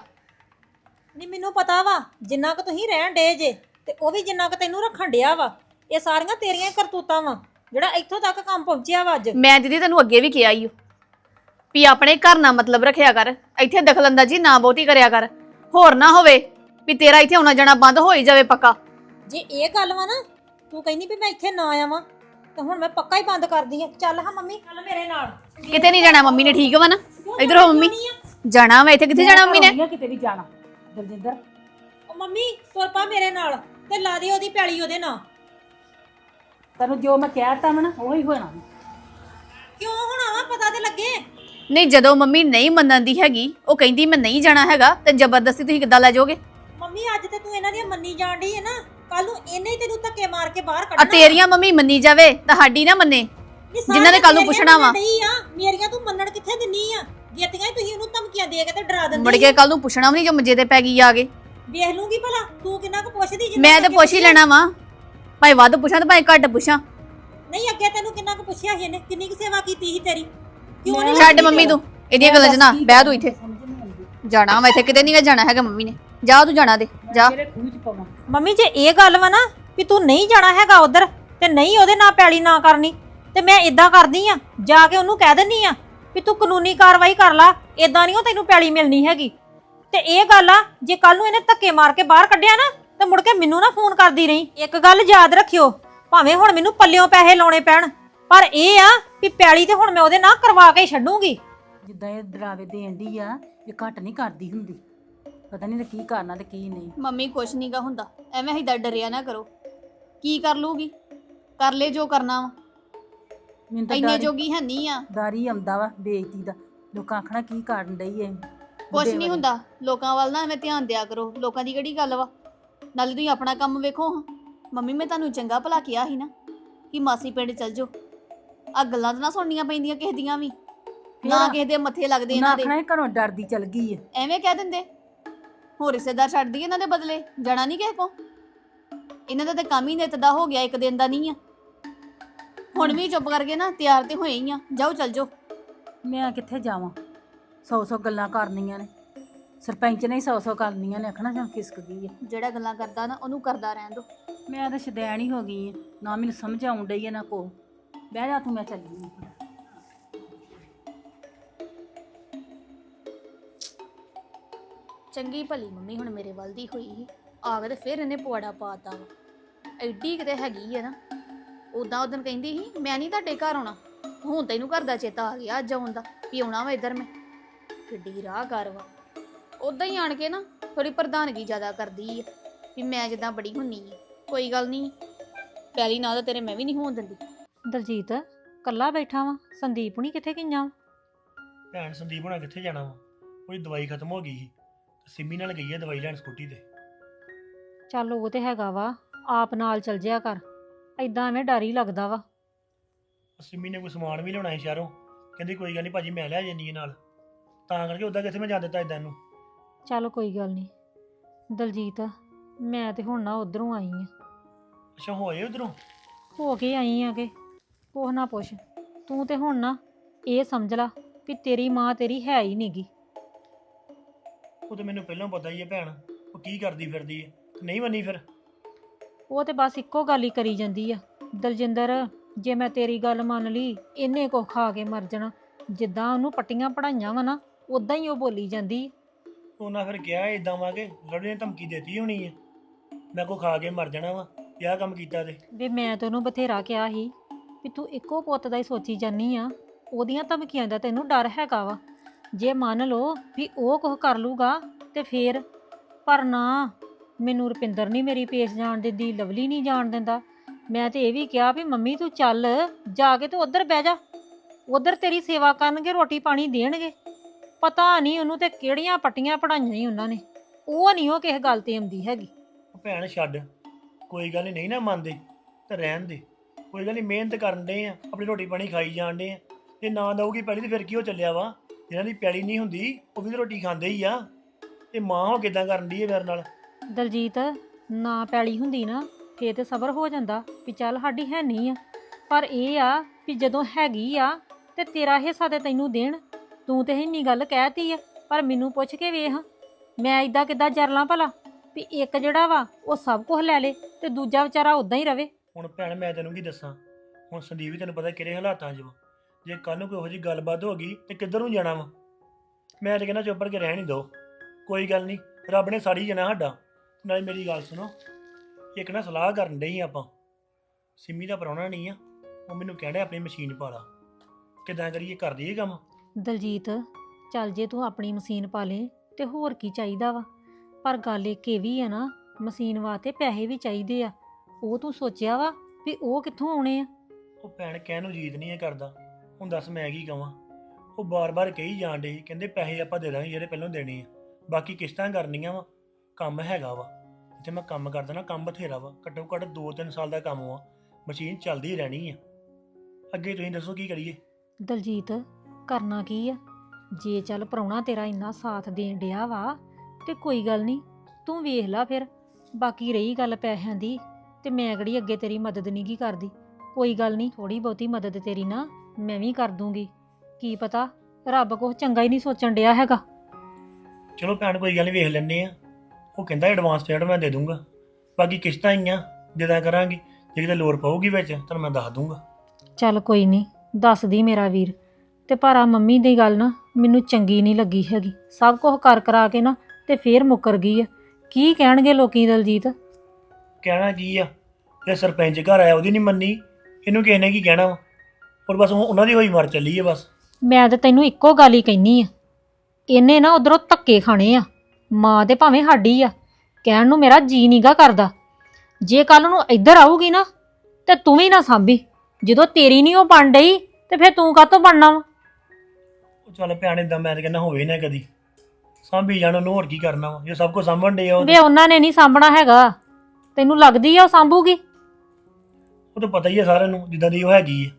ਨਹੀਂ ਮੈਨੂੰ ਪਤਾ ਵਾ ਜਿੰਨਾ ਕੁ ਤੁਸੀਂ ਰਹਿਣ ਡੇ ਜੇ ਤੇ ਉਹ ਵੀ ਜਿੰਨਾ ਕੁ ਤੈਨੂੰ ਰੱਖਣ ਡਿਆ ਵਾ। ਇਹ ਸਾਰੀਆਂ ਤੇਰੀਆਂ ਹੀ ਕਰਤੂਤਾਂ ਵਾ ਜਿਹੜਾ ਇੱਥੋਂ ਤੱਕ ਕੰਮ ਪਹੁੰਚਿਆ ਵਾ ਅੱਜ। ਮੈਂ ਦੀਦੀ ਤੈਨੂੰ ਅੱਗੇ ਵੀ ਕਿਹਾ ਹੀ ਵੀ ਆਪਣੇ ਘਰ ਨਾਲ ਮਤਲਬ ਰੱਖਿਆ ਕਰ। ਇੱਥੇ ਦਖਲਅੰਦਾਜ਼ੀ ਨਾ ਬਹੁਤੀ ਕਰਿਆ ਕਰ। ਹੋਰ ਨਾ ਹੋਵੇ ਵੀ ਤੇਰਾ ਇੱਥੇ ਆਉਣਾ ਜਾਣਾ ਬੰਦ ਹੋ ਹੀ ਜਾਵੇ ਪੱਕਾ। ਜੇ ਇਹ ਗੱਲ ਵਾ ਨਾ ਤੂੰ ਕਹਿੰਦੀ ਵੀ ਮੈਂ ਇੱਥੇ ਨਾ ਆਵਾਂ ਤੇ ਹੁਣ ਮੈਂ ਪੱਕਾ ਹੀ ਬੰਦ ਕਰਦੀ ਆ। ਚੱਲ ਹਾਂ ਮੰਮੀ। ਚੱਲ ਮੇਰੇ ਨਾਲ। ਕਿਤੇ ਨਹੀਂ ਜਾਣਾ ਮੰਮੀ ਨੇ ਠੀਕ ਵਾ ਨਾ? ਇਧਰ ਹੋ ਮੰਮੀ। ਜਾਣਾ ਵਾ ਇੱਥੇ ਕਿੱਥੇ ਜਾਣਾ ਮੰਮੀ ਨੇ? ਕਿਤੇ ਵੀ ਜਾਣਾ। ਦਲਜਿੰਦਰ। ਉਹ ਮੰਮੀ ਤੁਰ ਪਾ ਮੇਰੇ ਨਾਲ ਤੇ ਲਾ ਦੇ ਉਹਦੀ ਪੈਲੀ ਉਹਦੇ ਨਾਲ ਤੈਨੂੰ ਜੋ ਮੈਂ ਕਹਿਤਾ ਵਾ ਨਾ ਉਹੀ ਹੋਣਾ। ਕਿਉਂ ਹੁਣ ਆਵਾਂ ਪਤਾ ਤੇ ਲੱਗੇ। ਨਹੀਂ ਜਦੋਂ ਮੰਮੀ ਨਹੀਂ ਮੰਨਣ ਦੀ ਹੈਗੀ ਉਹ ਕਹਿੰਦੀ ਮੈਂ ਨਹੀਂ ਜਾਣਾ ਹੈਗਾ ਤੇ ਜ਼ਬਰਦਸਤੀ ਤੁਸੀਂ ਕਿੱਦਾਂ ਲੈ ਜਾਓਗੇ? ਮੰਮੀ ਅੱਜ ਤੇ ਤੂੰ ਇਹਨਾਂ ਦੀਆਂ ਮੰਨੀ ਜਾਣ ਡਈ ਹੈ ਨਾ ਕੱਲ ਨੂੰ ਇਹਨੇ ਹੀ ਤੈਨੂੰ ਧੱਕੇ ਮਾਰ ਕੇ ਬਾਹਰ ਆ ਕੱਢਣਾ ਤੇਰੀਆਂ ਮੰਮੀ ਮੰਨੀ ਜਾਵੇ ਤੁਹਾਡੀ ਨਾ ਮੰਨੇ ਨਹੀਂ, ਜਿਨ੍ਹਾਂ ਨੇ ਕੱਲ੍ਹ ਨੂੰ ਤੇਰੀਆਂ ਪੁੱਛਣਾ ਵਾ। ਡਈ ਆ ਮੇਰੀਆਂ ਤੂੰ ਮੰਨਣ ਕਿੱਥੇ ਦਿੰਨੀ ਆ? ਗੀਤੀਆਂ ਹੀ ਤੁਸੀਂ ਉਹਨੂੰ ਧਮਕੀਆਂ ਦੇ ਕੇ ਤੇ ਡਰਾ ਦਿੰਦੀ ਮੁੜ ਕੇ ਕੱਲ ਨੂੰ ਪੁੱਛਣਾ ਵੀ ਨਹੀਂ ਜੋ ਮੰਜੇ ਤੇ ਪੈ ਗਈ ਆ ਕੇ। ਵੇਖ ਲੂੰਗੀ ਭਲਾ ਤੂੰ ਕਿੰਨਾ ਕੁ ਪੁੱਛਦੀ ਜਿੰਨਾ ਮੈਂ ਤੇ ਅੱਗੇ ਪੁੱਛ ਹੀ ਲੈਣਾ ਵਾ ਭਾਵੇਂ ਵੱਧ ਪੁੱਛਾਂ ਤੇ ਭਾਵੇਂ ਘੱਟ ਪੁੱਛਾਂ। ਨਹੀਂ ਅੱਗੇ ਤੈਨੂੰ ਕਿੰਨਾ ਕੁ ਪੁੱਛਿਆ ਸੀ ਇਹਨੇ ਕਿੰਨੀ ਕੁ ਸੇਵਾ ਕੀਤੀ ਸੀ ਤੇਰੀ? ਕਿਉਂ ਨਹੀਂ ਛੱਡ ਮੰਮੀ ਤੂੰ ਇਹਦੀਆਂ ਗੱਲਾਂ 'ਚ ਨਾ ਬਹਿ ਤੂੰ ਇੱਥੇ। ਜਾਣਾ ਵਾ ਇੱਥੇ ਕਿਤੇ ਨਹੀਂ ਜਾਣਾ ਹੈਗਾ ਮੰਮੀ ਨੇ। ਜਾ ਤੂੰ ਜਾਣਾ ਦੇ ਜਾ। ਮੇਰੇ ਖੂਹ ਚ ਪਾਵਾਂ। ਮੰਮੀ ਜੇ ਇਹ ਗੱਲ ਵਾ ਨਾ ਵੀ ਤੂੰ ਨਹੀਂ ਜਾਣਾ ਹੈਗਾ ਉਧਰ ਤੇ ਨਹੀਂ ਉਹਦੇ ਨਾਲ ਪੈਲੀ ਨਾ ਕਰਨੀ ਤੇ ਮੈਂ ਇਦਾਂ ਕਰਦੀ ਆ ਜਾ ਕੇ ਉਹਨੂੰ ਕਹਿ ਦਿੰਨੀ ਆ ਵੀ ਤੂੰ ਕਾਨੂੰਨੀ ਕਾਰਵਾਈ ਕਰ ਲਾ ਇਦਾਂ ਨਹੀਂ ਉਹ ਤੈਨੂੰ ਪੈਲੀ ਮਿਲਣੀ ਹੈਗੀ। ਤੇ ਇਹ ਗੱਲ ਆ ਜੇ ਕੱਲ ਨੂੰ ਇਹਨੇ ਧੱਕੇ ਮਾਰ ਕੇ ਬਾਹਰ ਕੱਢਿਆ ਨਾ ਤੇ ਮੁੜ ਕੇ ਮੈਨੂੰ ਨਾ ਫੋਨ ਕਰਦੀ ਰਹੀ। ਇੱਕ ਗੱਲ ਯਾਦ ਰੱਖਿਓ ਭਾਵੇਂ ਹੁਣ ਮੈਨੂੰ ਪੱਲਿਓਂ ਪੈਸੇ ਲਾਉਣੇ ਪੈਣ ਪਰ ਇਹ ਆ ਵੀ ਪੈਲੀ ਤੇ ਹੁਣ ਮੈਂ ਉਹਦੇ ਨਾਲ ਕਰਵਾ ਕੇ ਹੀ ਛੱਡੂੰਗੀ। ਜਿੱਦਾਂ ਇਹ ਡਰਾਵੇ ਦੇਣ ਦੀ ਆ ਇਹ ਘੱਟ ਨਹੀਂ ਕਰਦੀ ਹੁੰਦੀ। ਪਤਾ ਨਹੀਂ ਕੀ ਕਰਨਾ ਤੇ ਕੀ ਨਹੀਂ। ਮੰਮੀ ਕੁਛ ਨਹੀਂਗਾ ਹੁੰਦਾ। ਐਵੇਂ ਹਿੱਦਾਂ ਡਰਿਆ ਨਾ ਕਰੋ। ਕੀ ਕਰ ਲੂਗੀ ਕਰ ਲੈ ਜੋ ਕਰਨਾ ਵਾ। ਮੈਨੂੰ ਤਾਂ ਇੰਨੇ ਡਰ- ਜੋਗੀ ਹੈ ਨਹੀਂ ਆ। ਹੀ ਆਉਂਦਾ ਵਾ ਬੇਇੱਜ਼ਤੀ ਦਾ। ਲੋਕਾਂ ਆਖਣਾ ਕੀ ਕਰਨ ਡਈ ਐ ਕੁਛ ਨਹੀਂ ਹੁੰਦਾ। ਲੋਕਾਂ ਵੱਲ ਨਾ ਐਵੇਂ ਧਿਆਨ ਦਿਆ ਕਰੋ। ਲੋਕਾਂ ਦੀ ਕਿਹੜੀ ਗੱਲ ਵਾ? ਨਾਲੇ ਤੁਸੀਂ ਆਪਣਾ ਕੰਮ ਵੇਖੋ ਹਾਂ। ਮੰਮੀ ਮੈਂ ਤੁਹਾਨੂੰ ਚੰਗਾ ਭਲਾ ਕਿਹਾ ਸੀ ਨਾ ਕਿ ਮਾਸੀ ਪਿੰਡ ਚੱਲ ਜਾਓ। ਆ ਗੱਲਾਂ ਤਾਂ ਨਾ ਸੁਣਨੀਆਂ ਪੈਂਦੀਆਂ ਕਿਸੇ ਦੀਆਂ ਵੀ। ਨਾ ਕਿਸੇ ਦੇ ਮੱਥੇ ਲੱਗਦੇ ਇਹਨਾਂ ਦੇ। ਆਖਣਾ ਇਹ ਘਰੋਂ ਡਰਦੀ ਚਲ ਗਈ ਐ ਐਵੇਂ ਕਹਿ ਦਿੰਦੇ। ਹੋਰ ਰਿਸ਼ਤੇਦਾਰ ਛੱਡਦੀ ਇਹਨਾਂ ਦੇ ਬਦਲੇ। ਜਾਣਾ ਨਹੀਂ ਕਿਸੇ ਕੋ ਇਹਨਾਂ ਦਾ ਤੇ ਕੰਮ ਹੀ ਨਿੱਤ ਦਾ ਹੋ ਗਿਆ ਇੱਕ ਦਿਨ ਦਾ ਨਹੀਂ ਆ। ਹੁਣ ਵੀ ਚੁੱਪ ਕਰਕੇ ਨਾ ਤਿਆਰ ਤੇ ਹੋਏ ਹੀ ਆ। ਜਾਓ ਚੱਲ ਜਾਓ। ਮੈਂ ਕਿੱਥੇ ਜਾਵਾਂ? ਸੌ ਸੌ ਗੱਲਾਂ ਕਰਨੀਆਂ ਨੇ। ਸਰਪੰਚ ਨੇ ਸੌ ਸੌ ਕਰਨੀਆਂ ਨੇ। ਆਖਣਾ ਜਾਂ ਖਿਸਕ ਗਈ ਐ ਜਿਹੜਾ ਗੱਲਾਂ ਕਰਦਾ ਨਾ ਉਹਨੂੰ ਕਰਦਾ ਰਹਿਣ ਦੋ। ਮੈਂ ਤਾਂ ਸ਼ਦੈਣ ਹੀ ਹੋ ਗਈ ਐ ਨਾ ਮੈਨੂੰ ਸਮਝ ਆਉਣ ਡਈ ਐ ਨਾ ਕੋ। ਬਹਿ ਜਾ ਤੂੰ, ਮੈਂ ਚੱਲੀ ਆਂ। ਚੰਗੀ ਭਲੀ ਮੰਮੀ ਹੁਣ ਮੇਰੇ ਵੱਲ ਦੀ ਹੋਈ ਸੀ। ਆ ਕੇ ਤੇ ਫਿਰ ਇਹਨੇ ਪੁਆੜਾ ਪਾਤਾ ਵਾ। ਐਡੀ ਕਿਤੇ ਹੈਗੀ ਆ ਨਾ। ਉਦਾਂ ਉਦੋਂ ਕਹਿੰਦੀ ਸੀ, ਮੈਂ ਨਹੀਂ ਤੁਹਾਡੇ ਘਰ ਆਉਣਾ। ਹੁਣ ਤੈਨੂੰ ਘਰ ਦਾ ਚੇਤਾ ਆ ਗਿਆ ਅੱਜ ਆਉਣ ਦਾ, ਵੀ ਆਉਣਾ ਵਾ ਇੱਧਰ ਮੈਂ। ਕਿੱਡੀ ਰਾਹ ਕਰ ਵਾ। ਉਦਾਂ ਹੀ ਆਣ ਕੇ ਨਾ ਥੋੜੀ ਪ੍ਰਧਾਨਗੀ ਜ਼ਿਆਦਾ ਕਰਦੀ ਆ। ਵੀ ਮੈਂ ਜਿੱਦਾਂ ਬੜੀ ਹੁੰਨੀ ਆ। ਕੋਈ ਗੱਲ ਨਹੀਂ ਪਹਿਲੀ ਨਾਲ ਤਾਂ ਤੇਰੇ ਮੈਂ ਵੀ ਨਹੀਂ ਹੋਣ ਦਿੰਦੀ। ਦਲਜੀਤ ਕੱਲਾ ਬੈਠਾ ਵਾਂ? ਸੰਦੀਪ ਹੁਣੀ ਕਿੱਥੇ ਗਈਆਂ ਵਾਂ? ਭੈਣ ਸੰਦੀਪ ਹੋਣਾ ਕਿੱਥੇ ਜਾਣਾ ਵਾ? ਉਹਦੀ ਦਵਾਈ ਖਤਮ ਹੋ ਗਈ ਸੀ ਤੇ ਸਿੰਮੀ ਨਾਲ ਗਈ ਹੈ ਦਵਾਈ ਲੈਣ ਸਕੂਟੀ ਤੇ। ਚੱਲ ਉਹ ਤੇ ਹੈਗਾ ਵਾ ਆਪ ਨਾਲ ਚਲ ਜਿਆ ਕਰ। ਐਦਾਂ ਐਵੇਂ ਡਰ ਹੀ ਲੱਗਦਾ ਵਾ। ਉਹ ਸਿੰਮੀ ਨੇ ਕੋਈ ਸਮਾਨ ਵੀ ਲਿਆਉਣਾ ਸੀ ਸ਼ਹਿਰੋਂ? ਕਹਿੰਦੀ ਕੋਈ ਗੱਲ ਨਹੀਂ ਭਾਜੀ ਮੈਂ ਲੈ ਜਾਂਦੀ ਹਾਂ ਨਾਲ। ਤਾਂ ਕਰਕੇ ਉਦਾਂ ਕਿੱਥੇ ਮੈਂ ਜਾ ਦਿੱਤਾ ਇਦਾਂ ਇਹਨੂੰ ਚੱਲ ਕੋਈ ਗੱਲ ਨਹੀਂ ਦਲਜੀਤ ਮੈਂ ਤੇ ਹੁਣ ਨਾ ਉਧਰੋਂ ਆਈ ਆ। ਅੱਛਾ ਹੋਏ ਉਧਰੋਂ? ਹੋ ਕੇ ਆਈ ਆ ਕਿ ਕੋਹ ਨਾ ਪੁੱਛ। ਤੂੰ ਤੇ ਹੁਣ ਨਾ ਇਹ ਸਮਝ ਲਾ ਵੀ ਤੇਰੀ ਮਾਂ ਤੇਰੀ ਹੈ ਹੀ ਨਹੀਂਗੀ ਉਹ ਤਾਂ ਮੈਨੂੰ ਪਹਿਲਾਂ ਪਤਾ ਹੀ ਹੈ ਭੈਣ ਉਹ ਕੀ ਕਰਦੀ ਫਿਰਦੀ ਹੈ ਨਹੀਂ ਮੰਨੀ ਫਿਰ? ਉਹ ਤੇ ਬਸ ਇੱਕੋ ਗੱਲ ਹੀ ਕਰੀ ਜਾਂਦੀ ਆ। ਦਲਜਿੰਦਰ ਜੇ ਮੈਂ ਤੇਰੀ ਗੱਲ ਮੰਨ ਲਈ ਇਹਨੇ ਕੋ ਖਾ ਕੇ ਮਰ ਜਾਣਾ। ਜਿੱਦਾਂ ਉਹਨੂੰ ਪੱਟੀਆਂ ਪੜਾਈਆਂ ਵਾ ਨਾ ਉਦਾਂ ਹੀ ਉਹ ਬੋਲੀ ਜਾਂਦੀ। ਉਹਨਾਂ ਫਿਰ ਕਿਹਾ ਇਦਾਂ ਵਾ ਕਿ ਲੜੀ ਨੇ ਧਮਕੀ ਦਿੱਤੀ ਹੋਣੀ ਹੈ ਮੈਂ ਕੋ ਖਾ ਕੇ ਮਰ ਜਾਣਾ ਵਾ ਕਿਆ ਕੰਮ ਕੀਤਾ ਤੇ। ਵੀ ਮੈਂ ਤੈਨੂੰ ਬਥੇਰਾ ਕਿਹਾ ਸੀ ਵੀ ਤੂੰ ਇੱਕੋ ਪੁੱਤ ਦਾ ਹੀ ਸੋਚੀ ਜਾਨੀ ਆ। ਉਹਦੀਆਂ ਧਮਕੀਆਂ ਦਾ ਤੈਨੂੰ ਡਰ ਹੈਗਾ ਵਾ। ਜੇ ਮੰਨ ਲਓ ਵੀ ਉਹ ਕੁਝ ਕਰ ਲੂਗਾ ਤੇ ਫੇਰ, ਪਰ ਨਾ, ਮੈਨੂੰ ਰੁਪਿੰਦਰ ਨਹੀਂ ਮੇਰੀ ਪੇਸ਼ ਜਾਣ ਦਿੰਦੀ, ਲਵਲੀ ਨਹੀਂ ਜਾਣ ਦਿੰਦਾ। ਮੈਂ ਤੇ ਇਹ ਵੀ ਕਿਹਾ ਵੀ ਮੰਮੀ ਤੂੰ ਚੱਲ, ਜਾ ਕੇ ਤੂੰ ਉੱਧਰ ਬਹਿ ਜਾ। ਉੱਧਰ ਤੇਰੀ ਸੇਵਾ ਕਰਨਗੇ, ਰੋਟੀ ਪਾਣੀ ਦੇਣਗੇ। ਪਤਾ ਨਹੀਂ ਉਹਨੂੰ ਤੇ ਕਿਹੜੀਆਂ ਪੱਟੀਆਂ ਪੜਾਈਆਂ ਹੀ ਉਹਨਾਂ ਨੇ। ਉਹ ਨਹੀਂ ਉਹ ਕਿਸੇ ਗੱਲ ਤੇ ਆਉਂਦੀ ਹੈਗੀ। ਭੈਣ ਛੱਡ, ਕੋਈ ਗੱਲ ਨਹੀਂ ਨਾ ਮੰਨਦੇ, ਤੇ ਰਹਿਣ ਦੇ। ਕੋਈ ਗੱਲ ਨਹੀਂ ਮਿਹਨਤ ਕਰਨ ਦੇ ਆ, ਆਪਣੀ ਰੋਟੀ ਪਾਣੀ ਖਾਈ ਜਾਣ ਦੇ ਆ। ਜੇ ਨਾ ਦਊਗੀ ਪਹਿਲੀ ਤੇ ਫਿਰ ਕੀ ਹੋ ਚੱਲਿਆ ਵਾ? ਜਿਹਨਾਂ ਦੀ ਪੈਲੀ ਨਹੀਂ ਹੁੰਦੀ, ਉਹ ਵੀ ਤਾਂ ਰੋਟੀ ਖਾਂਦੇ ਹੀ ਆ। ਤੇ ਮਾਂ ਹੋ ਕਿਦਾਂ ਕਰਨ ਦੀ ਹੈ ਮੇਰੇ ਨਾਲ? ਦਲਜੀਤ, ਨਾ ਪੈਲੀ ਹੁੰਦੀ ਨਾ, ਫੇਰ ਤੇ ਸਬਰ ਹੋ ਜਾਂਦਾ ਵੀ ਚੱਲ ਸਾਡੀ ਹੈ ਨਹੀਂ ਆ। ਪਰ ਇਹ ਆ ਵੀ ਜਦੋਂ ਹੈਗੀ ਆ, ਤੇ ਤੇਰਾ ਹਿੱਸਾ ਤੇ ਤੈਨੂੰ ਦੇਣ, ਤੂੰ ਤੇ ਇੰਨੀ ਗੱਲ ਕਹਿਤੀ ਆ, ਪਰ ਮੈਨੂੰ ਪੁੱਛ ਕੇ ਵੇਖ, ਮੈਂ ਇਦਾਂ ਕਿੱਦਾਂ ਜਰਲਾਂ ਭਲਾ? ਵੀ ਇੱਕ ਜਿਹੜਾ ਵਾ, ਉਹ ਸਭ ਕੁਝ ਲੈ ਲੇ ਤੇ ਦੂਜਾ ਵਿਚਾਰਾ ਉਦਾਂ ਹੀ ਰਵੇ। ਹੁਣ ਭੈਣ ਮੈਂ ਤੈਨੂੰ ਕੀ ਦੱਸਾਂ? ਹੁਣ ਸੰਦੀਪ ਵੀ ਤੈਨੂੰ ਪਤਾ ਕਿਹੜੇ ਹਾਲਾਤਾਂ 'ਚ ਵਾ। ਜੇ ਕੱਲ ਨੂੰ ਕੋਈ ਇਹੋ ਜਿਹੀ ਗੱਲਬਾਤ ਹੋ ਗਈ ਤੇ ਕਿੱਧਰ ਨੂੰ ਜਾਣਾ ਵਾ? ਮੈਂ ਤਾਂ ਕਹਿੰਦਾ ਚੁੱਪ ਕੇ ਰਹਿਣ ਹੀ ਦੋ। ਕੋਈ ਗੱਲ ਨਹੀਂ, ਰੱਬ ਨੇ ਸਾੜੀ ਜਾਣਾ ਸਾਡਾ। ਨਾਲੇ ਮੇਰੀ ਗੱਲ ਸੁਣੋ, ਇੱਕ ਨਾ ਸਲਾਹ ਕਰਨ ਡਈ ਆਪਾਂ। ਸਿੰਮੀ ਦਾ ਪ੍ਰਾਹੁਣਾ ਨਹੀਂ ਆ, ਉਹ ਮੈਨੂੰ ਕਹਿੰਦਾ ਆਪਣੀ ਮਸ਼ੀਨ ਪਾ ਲਾ। ਕਿਦਾਂ ਕਰੀਏ, ਕਰ ਦਈਏ ਕੰਮ? ਦਲਜੀਤ, ਚੱਲ ਜੇ ਤੂੰ ਆਪਣੀ ਮਸ਼ੀਨ ਪਾ ਲੇ, ਤੇ ਹੋਰ ਕੀ ਚਾਹੀਦਾ ਵਾ? ਪਰ ਗੱਲ ਇੱਕ ਇਹ ਵੀ ਆ ਨਾ, ਮਸ਼ੀਨ ਵਾਸਤੇ ਪੈਸੇ ਵੀ ਚਾਹੀਦੇ ਆ। ਉਹ ਤੂੰ ਸੋਚਿਆ ਵਾ ਵੀ ਉਹ ਕਿੱਥੋਂ ਆਉਣੇ ਆ? ਉਹ ਭੈਣ ਕਹਿਣ ਨੂੰ ਜੀਤ ਨਹੀਂ ਕਰਦਾ। ਹੁਣ ਦੱਸ ਮੈਂ ਕੀ ਕਵਾਂ? ਉਹ ਬਾਰ-ਬਾਰ ਕਹੀ ਜਾਣ ਡੇ ਕਹਿੰਦੇ ਪੈਸੇ ਆਪਾਂ ਦੇ ਦਾਂਗੇ ਜਿਹੜੇ ਪਹਿਲਾਂ ਦੇਣੇ ਆ। ਬਾਕੀ ਕਿਸ਼ਤਾਂ ਕਰਨੀਆਂ ਵਾ ਕੰਮ ਹੈਗਾ ਵਾ। ਜਿੱਥੇ ਮੈਂ ਕੰਮ ਕਰਦਾ ਨਾ ਕੰਮ ਬਥੇਰਾ ਵਾ। ਘੱਟੋ ਘੱਟ 2-3 ਸਾਲ ਦਾ ਕੰਮ ਵਾ। ਮਸ਼ੀਨ ਚੱਲਦੀ ਰਹਿਣੀ ਆ। ਅੱਗੇ ਤੁਸੀਂ ਦੱਸੋ ਕੀ ਕਰੀਏ? ਦਲਜੀਤ ਕਰਨਾ ਕੀ ਆ? ਜੇ ਚੱਲ ਪ੍ਰਾਹੁਣਾ ਤੇਰਾ ਇੰਨਾ ਸਾਥ ਦੇਣ ਡਿਆ ਵਾ ਤੇ ਕੋਈ ਗੱਲ ਨਹੀਂ ਤੂੰ ਵੇਖ ਲੈ ਫਿਰ। ਬਾਕੀ ਰਹੀ ਗੱਲ ਪੈਸਿਆਂ ਦੀ। ਤੇ ਮੈਂ ਕਿਹੜੀ ਅੱਗੇ ਤੇਰੀ ਮਦਦ ਨਹੀਂ ਕੀ ਕਰਦੀ। ਕੋਈ ਗੱਲ ਨਹੀਂ ਥੋੜੀ ਬਹੁਤੀ ਮਦਦ ਤੇਰੀ ਨਾ ਮੈਂ ਵੀ ਕਰ ਦੂੰਗੀ। ਕੀ ਪਤਾ ਰੱਬ ਕੁਛ ਚੰਗਾ ਹੀ ਨਹੀਂ ਸੋਚਣ ਡਿਆ ਹੈਗਾ। ਚਲੋ ਭੈਣ ਕੋਈ ਗੱਲ ਵੇਖ ਲੈਣੇ ਆ। ਉਹ ਕਹਿੰਦਾ ਐਡਵਾਂਸ ਪੇਮੈਂਟ ਮੈਂ ਦੇ ਦੂੰਗਾ। ਬਾਕੀ ਕਿਸ਼ਤਾਂ ਹੀ ਆ ਜਿੱਦਾਂ ਕਰਾਂਗੇ। ਜੇ ਕਿਤੇ ਲੋੜ ਪਊਗੀ ਵਿੱਚ ਤੁਹਾਨੂੰ ਮੈਂ ਦੱਸ ਦੂੰਗਾ। ਚੱਲ ਕੋਈ ਨਹੀਂ ਦੱਸਦੀ ਮੇਰਾ ਵੀਰ। ਤੇ ਪਰ ਆ ਮੰਮੀ ਦੀ ਗੱਲ ਨਾ ਮੈਨੂੰ ਚੰਗੀ ਨਹੀਂ ਲੱਗੀ ਹੈਗੀ। ਸਭ ਕੁਝ ਕਰ ਕਰਾ ਕੇ ਨਾ ਤੇ ਫੇਰ ਮੁੱਕਰ ਗਈ ਆ। ਕੀ ਕਹਿਣਗੇ ਲੋਕੀ ਦਲਜੀਤ? ਕਹਿਣਾ ਕੀ ਆ? ਜੇ ਸਰਪੰਚ ਘਰ ਆਇਆ ਉਹਦੀ ਨਹੀਂ ਮੰਨੀ। ਇਹਨੂੰ ਕਿਸੇ ਨੇ ਕੀ ਕਹਿਣਾ ਵਾ? ਔਰ ਬਸ ਉਹ- ਉਹਨਾਂ ਦੀ ਹੋਈ ਮਰ ਚੱਲੀ ਹੈ ਬਸ। ਮੈਂ ਤੇ ਤੈਨੂੰ ਇੱਕੋ ਗੱਲ ਹੀ ਕਹਿਨੀ ਆ। ਇਹਨੇ ਨਾ ਉਧਰੋਂ ਧੱਕੇ ਖਾਣੇ ਆ। ਮਾਂ ਤੇ ਭਾਵੇਂ ਸਾਡੀ ਆ। ਕਹਿਣ ਨੂੰ ਮੇਰਾ ਜੀ ਨੀਗਾ ਕਰਦਾ। ਜੇ ਕੱਲ ਨੂੰ ਇੱਧਰ ਆਊਗੀ ਨਾ ਤੇ ਤੂੰ ਵੀ ਨਾ ਸਾਂਭੀ। ਜਦੋਂ ਤੇਰੀ ਨਹੀਂ ਉਹ ਬਣ ਡਈ ਤੇ ਫਿਰ ਤੂੰ ਕਾਹਤੋਂ ਬਣਨਾ ਵਾ? ਉਹ ਚੱਲ ਭੈਣ ਇਦਾਂ ਮੈਂ ਤਾਂ ਕਹਿੰਦਾ ਹੋਵੇ ਨਾ ਕਦੀ। ਸਾਂਭੀ ਜਾਣ ਉਹਨੂੰ ਹੋਰ ਕੀ ਕਰਨਾ ਵਾ? ਜੇ ਸਭ ਕੁਝ ਸਾਂਭਣ ਦੇ ਆ ਉਹ ਵੇ ਉਹਨਾਂ ਨੇ ਨਹੀਂ ਸਾਂਭਣਾ ਹੈਗਾ। ਤੈਨੂੰ ਲੱਗਦੀ ਆ ਉਹ ਸਾਂਭੂਗੀ? ਉਹ ਤਾਂ ਪਤਾ ਹੀ ਹੈ ਸਾਰਿਆਂ ਨੂੰ ਜਿੱਦਾਂ ਦੀ ਉਹ ਹੈਗੀ ਹੈ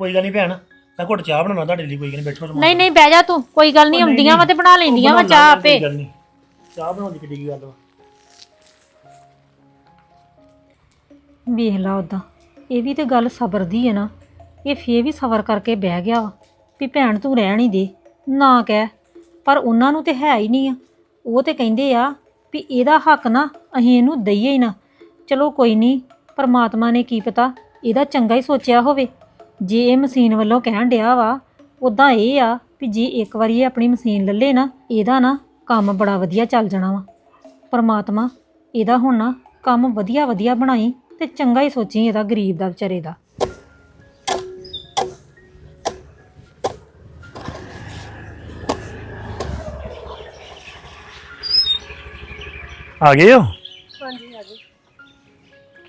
ਕੋਈ ਗੱਲ ਨਹੀਂ ਭੈਣ ਮੈਂ ਘੁੱਟ ਚਾਹ ਬਣਾਉਣਾ ਤੁਹਾਡੇ ਲਈ ਕੋਈ ਗੱਲ ਨਹੀਂ ਬੈਠੋ ਨਹੀਂ ਨਹੀਂ ਬਹਿ ਜਾ ਤੂੰ ਕੋਈ ਗੱਲ ਨਹੀਂ ਆਉਂਦੀਆਂ ਵਾ ਤੇ ਬਣਾ ਲੈਂਦੀਆਂ ਵਾ ਚਾਹ ਆਪੇ। ਚਾਹ ਬਣਾਉਣ ਦੀ ਕਿੱਡੀ ਗੱਲ ਵਾ। ਵੇਖ ਲਾ ਉਦਾਂ ਇਹ ਵੀ ਤੇ ਗੱਲ ਸਬਰ ਦੀ ਹੈ ਨਾ। ਇਹ ਫੇਰ ਵੀ ਸਬਰ ਕਰਕੇ ਬਹਿ ਗਿਆ ਵਾ ਵੀ ਭੈਣ ਤੂੰ ਰਹਿਣ ਹੀ ਦੇ ਨਾ ਕਹਿ ਪਰ ਉਹਨਾਂ ਨੂੰ ਤੇ ਹੈ ਹੀ ਨਹੀਂ ਆ। ਉਹ ਤੇ ਕਹਿੰਦੇ ਆ ਵੀ ਇਹਦਾ ਹੱਕ ਨਾ ਅਸੀਂ ਇਹਨੂੰ ਦਈਏ ਹੀ ਨਾ। ਚਲੋ ਕੋਈ ਨਹੀਂ, ਪਰਮਾਤਮਾ ਨੇ ਕੀ ਪਤਾ, ਇਹਦਾ ਚੰਗਾ ਹੀ ਸੋਚਿਆ ਹੋਵੇ। ਜੇ ਇਹ ਮਸ਼ੀਨ ਵੱਲੋਂ ਕਹਿਣ ਡਿਆ ਵਾ ਉਦਾਂ ਇਹ ਆ ਵੀ ਜੇ ਇੱਕ ਵਾਰੀ ਇਹ ਆਪਣੀ ਮਸ਼ੀਨ ਲੱਲੇ ਨਾ, ਇਹਦਾ ਨਾ ਕੰਮ ਬੜਾ ਵਧੀਆ ਚੱਲ ਜਾਣਾ ਵਾ। ਪਰਮਾਤਮਾ, ਇਹਦਾ ਹੁਣ ਨਾ ਕੰਮ ਵਧੀਆ ਵਧੀਆ ਬਣਾਈ ਤੇ ਚੰਗਾ ਹੀ ਸੋਚੀ ਇਹਦਾ ਗਰੀਬ ਦਾ ਵਿਚਾਰੇ ਦਾ। ਆ ਗਏ ਹੋ? ਹਾਂਜੀ ਹਾਂਜੀ।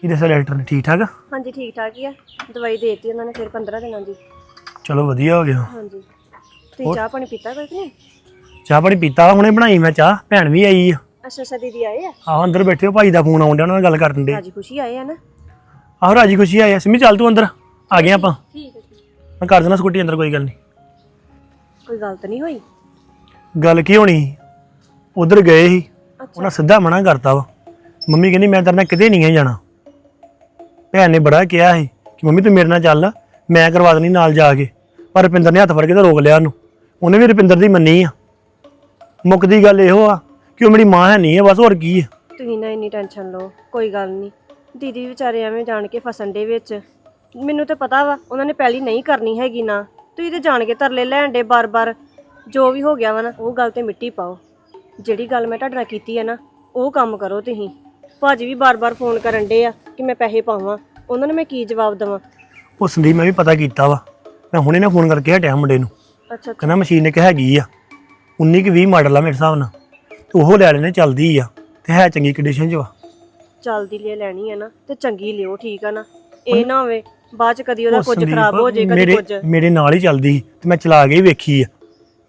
ਕੀ ਦੱਸਿਆ ਡਾਕਟਰ ਨੇ? ਠੀਕ ਠਾਕ ਆ? ਹਾਂਜੀ ਠੀਕ ਠਾਕ ਹੀ ਆ। ਦਵਾਈ ਦੇਤੀ ਉਹਨਾਂ ਨੇ ਫਿਰ 15 ਦਿਨਾਂ ਦੀ। ਚਲੋ ਵਧੀਆ ਹੋ ਗਿਆ। ਹਾਂਜੀ। ਤੁਸੀਂ ਚਾਹ ਪਾਣੀ ਪੀਤਾ ਕੋਈ ਕਿ ਨਹੀਂ? ਚਾਹ ਪਾਣੀ ਪੀਤਾ ਵਾ, ਹੁਣੇ ਬਣਾਈ ਮੈਂ ਚਾਹ। ਭੈਣ ਵੀ ਆਈ ਆ। ਅੱਛਾ ਅੱਛਾ ਦੀਦੀ ਆਏ ਆ? ਆਹੋ ਅੰਦਰ ਬੈਠੇ ਹੋ ਭਾਈ ਦਾ ਫੋਨ ਆਉਣ ਡਿਆ ਉਹਨਾਂ ਨਾਲ ਗੱਲ ਕਰਨ ਦੇ। ਰਾਜੀ ਖੁਸ਼ੀ ਆਏ ਆ ਨਾ? ਆਹੋ ਰਾਜੀ ਖੁਸ਼ੀ ਆਇਆ ਸਿੰਮੀ ਚੱਲ ਤੂੰ ਅੰਦਰ। ਆ ਗਏ ਆਪਾਂ। ਠੀਕ ਹੈ ਮੈਂ ਕਰ ਦੇਣਾ ਸਕੂਟੀ ਅੰਦਰ ਕੋਈ ਗੱਲ ਨਹੀਂ। ਕੋਈ ਗੱਲ ਤਾਂ ਨਹੀਂ ਹੋਈ? ਗੱਲ ਕੀ ਹੋਣੀ? ਉਧਰ ਗਏ ਸੀ। ਉਹਨਾਂ ਸਿੱਧਾ ਮਨਾ ਕਰਤਾ ਵਾ। ਮੰਮੀ ਕਹਿੰਦੀ ਮੈਂ ਤੇਰੇ ਨਾਲ ਕਿਤੇ ਨਹੀਂ ਹੈ ਜਾਣਾ। ਭੈਣ ਨੇ ਬੜਾ ਕਿਹਾ ਸੀ ਕਿ ਮੰਮੀ ਤੂੰ ਮੇਰੇ ਨਾਲ ਚੱਲ। ਮੈਂ ਕਰਵਾ ਦੇਣੀ ਨਾਲ ਜਾ ਕੇ। ਪਰ ਰੁਪਿੰਦਰ ਨੇ ਹੱਥ ਫੜ ਕੇ ਤਾਂ ਰੋਕ ਲਿਆ ਉਹਨੂੰ। ਉਹਨੇ ਵੀ ਰੁਪਿੰਦਰ ਦੀ ਮੰਨੀ ਆ। ਮੁੱਕਦੀ ਗੱਲ ਇਹੋ ਆ ਕਿ ਉਹ ਮੇਰੀ ਮਾਂ ਹੈ ਨਹੀਂ ਹੈ ਬਸ ਹੋਰ ਕੀ ਹੈ ਤੁਸੀਂ ਨਾ ਇੰਨੀ ਟੈਨਸ਼ਨ ਲਓ ਕੋਈ ਗੱਲ ਨਹੀਂ। ਦੀਦੀ ਵਿਚਾਰੇ ਐਵੇਂ ਜਾਣ ਕੇ ਫਸਣ ਦੇ ਵਿੱਚ। ਮੈਨੂੰ ਤੇ ਪਤਾ ਵਾ ਉਹਨਾਂ ਨੇ ਪਹਿਲੀ ਨਹੀਂ ਕਰਨੀ ਹੈਗੀ ਨਾ। ਤੁਸੀਂ ਤੇ ਜਾਣ ਕੇ ਤਰਲੇ ਲੈਣ ਦੇ ਬਾਰ-ਬਾਰ। ਜੋ ਵੀ ਹੋ ਗਿਆ ਵਾ ਨਾ ਉਹ ਗੱਲ ਤੇ ਮਿੱਟੀ ਪਾਓ। ਜਿਹੜੀ ਗੱਲ ਮੈਂ ਤੁਹਾਡੇ ਨਾਲ ਕੀਤੀ ਹੈ ਨਾ ਉਹ ਕੰਮ ਕਰੋ ਤੁਸੀਂ। ਭਾਜੀ ਵੀ ਬਾਰ-ਬਾਰ ਫੋਨ ਕਰਨ ਦੇ ਆ ਕਿ ਮੈਂ ਪੈਸੇ ਪਾਵਾਂ। ਉਹਨਾਂ ਨੂੰ ਮੈਂ ਕੀ ਜਵਾਬ ਦੇਵਾਂ? ਉਹ ਸੰਦੀਪ ਮੈਂ ਵੀ ਪਤਾ ਕੀਤਾ ਵਾ। ਮੈਂ ਹੁਣੇ ਨਾ ਫੋਨ ਕਰਕੇ ਹਟਿਆ ਮੁੰਡੇ ਨੂੰ। ਅੱਛਾ ਕਹਿੰਦਾ ਮਸ਼ੀਨ ਇੱਕ ਹੈਗੀ ਆ। 19 ਕਿ 20 ਮਾਡਲ ਆ ਮੇਰੇ ਹਿਸਾਬ ਨਾਲ। ਤੇ ਉਹ ਲੈ ਲੈਣੇ ਚੱਲਦੀ ਆ। ਤੇ ਹੈ ਚੰਗੀ ਕੰਡੀਸ਼ਨ 'ਚ ਵਾ। ਚੱਲਦੀ ਲਈ ਲੈਣੀ ਹੈ ਨਾ ਤੇ ਚੰਗੀ ਲਿਓ ਠੀਕ ਆ ਨਾ। ਇਹ ਨਾ ਹੋਵੇ ਬਾਅਦ ਚ ਕਦੀ ਉਹਦਾ ਉਹ ਕੁਝ ਸੰਦੀਪ, ਖਰਾਬ ਹੋ ਜੇ ਕਦੀ ਮੇਰੇ ਕੁਝ। ਮੇਰੇ ਨਾਲ ਹੀ ਚੱਲਦੀ ਸੀ ਤੇ ਮੈਂ ਚਲਾ ਕੇ ਹੀ ਵੇਖੀ ਆ।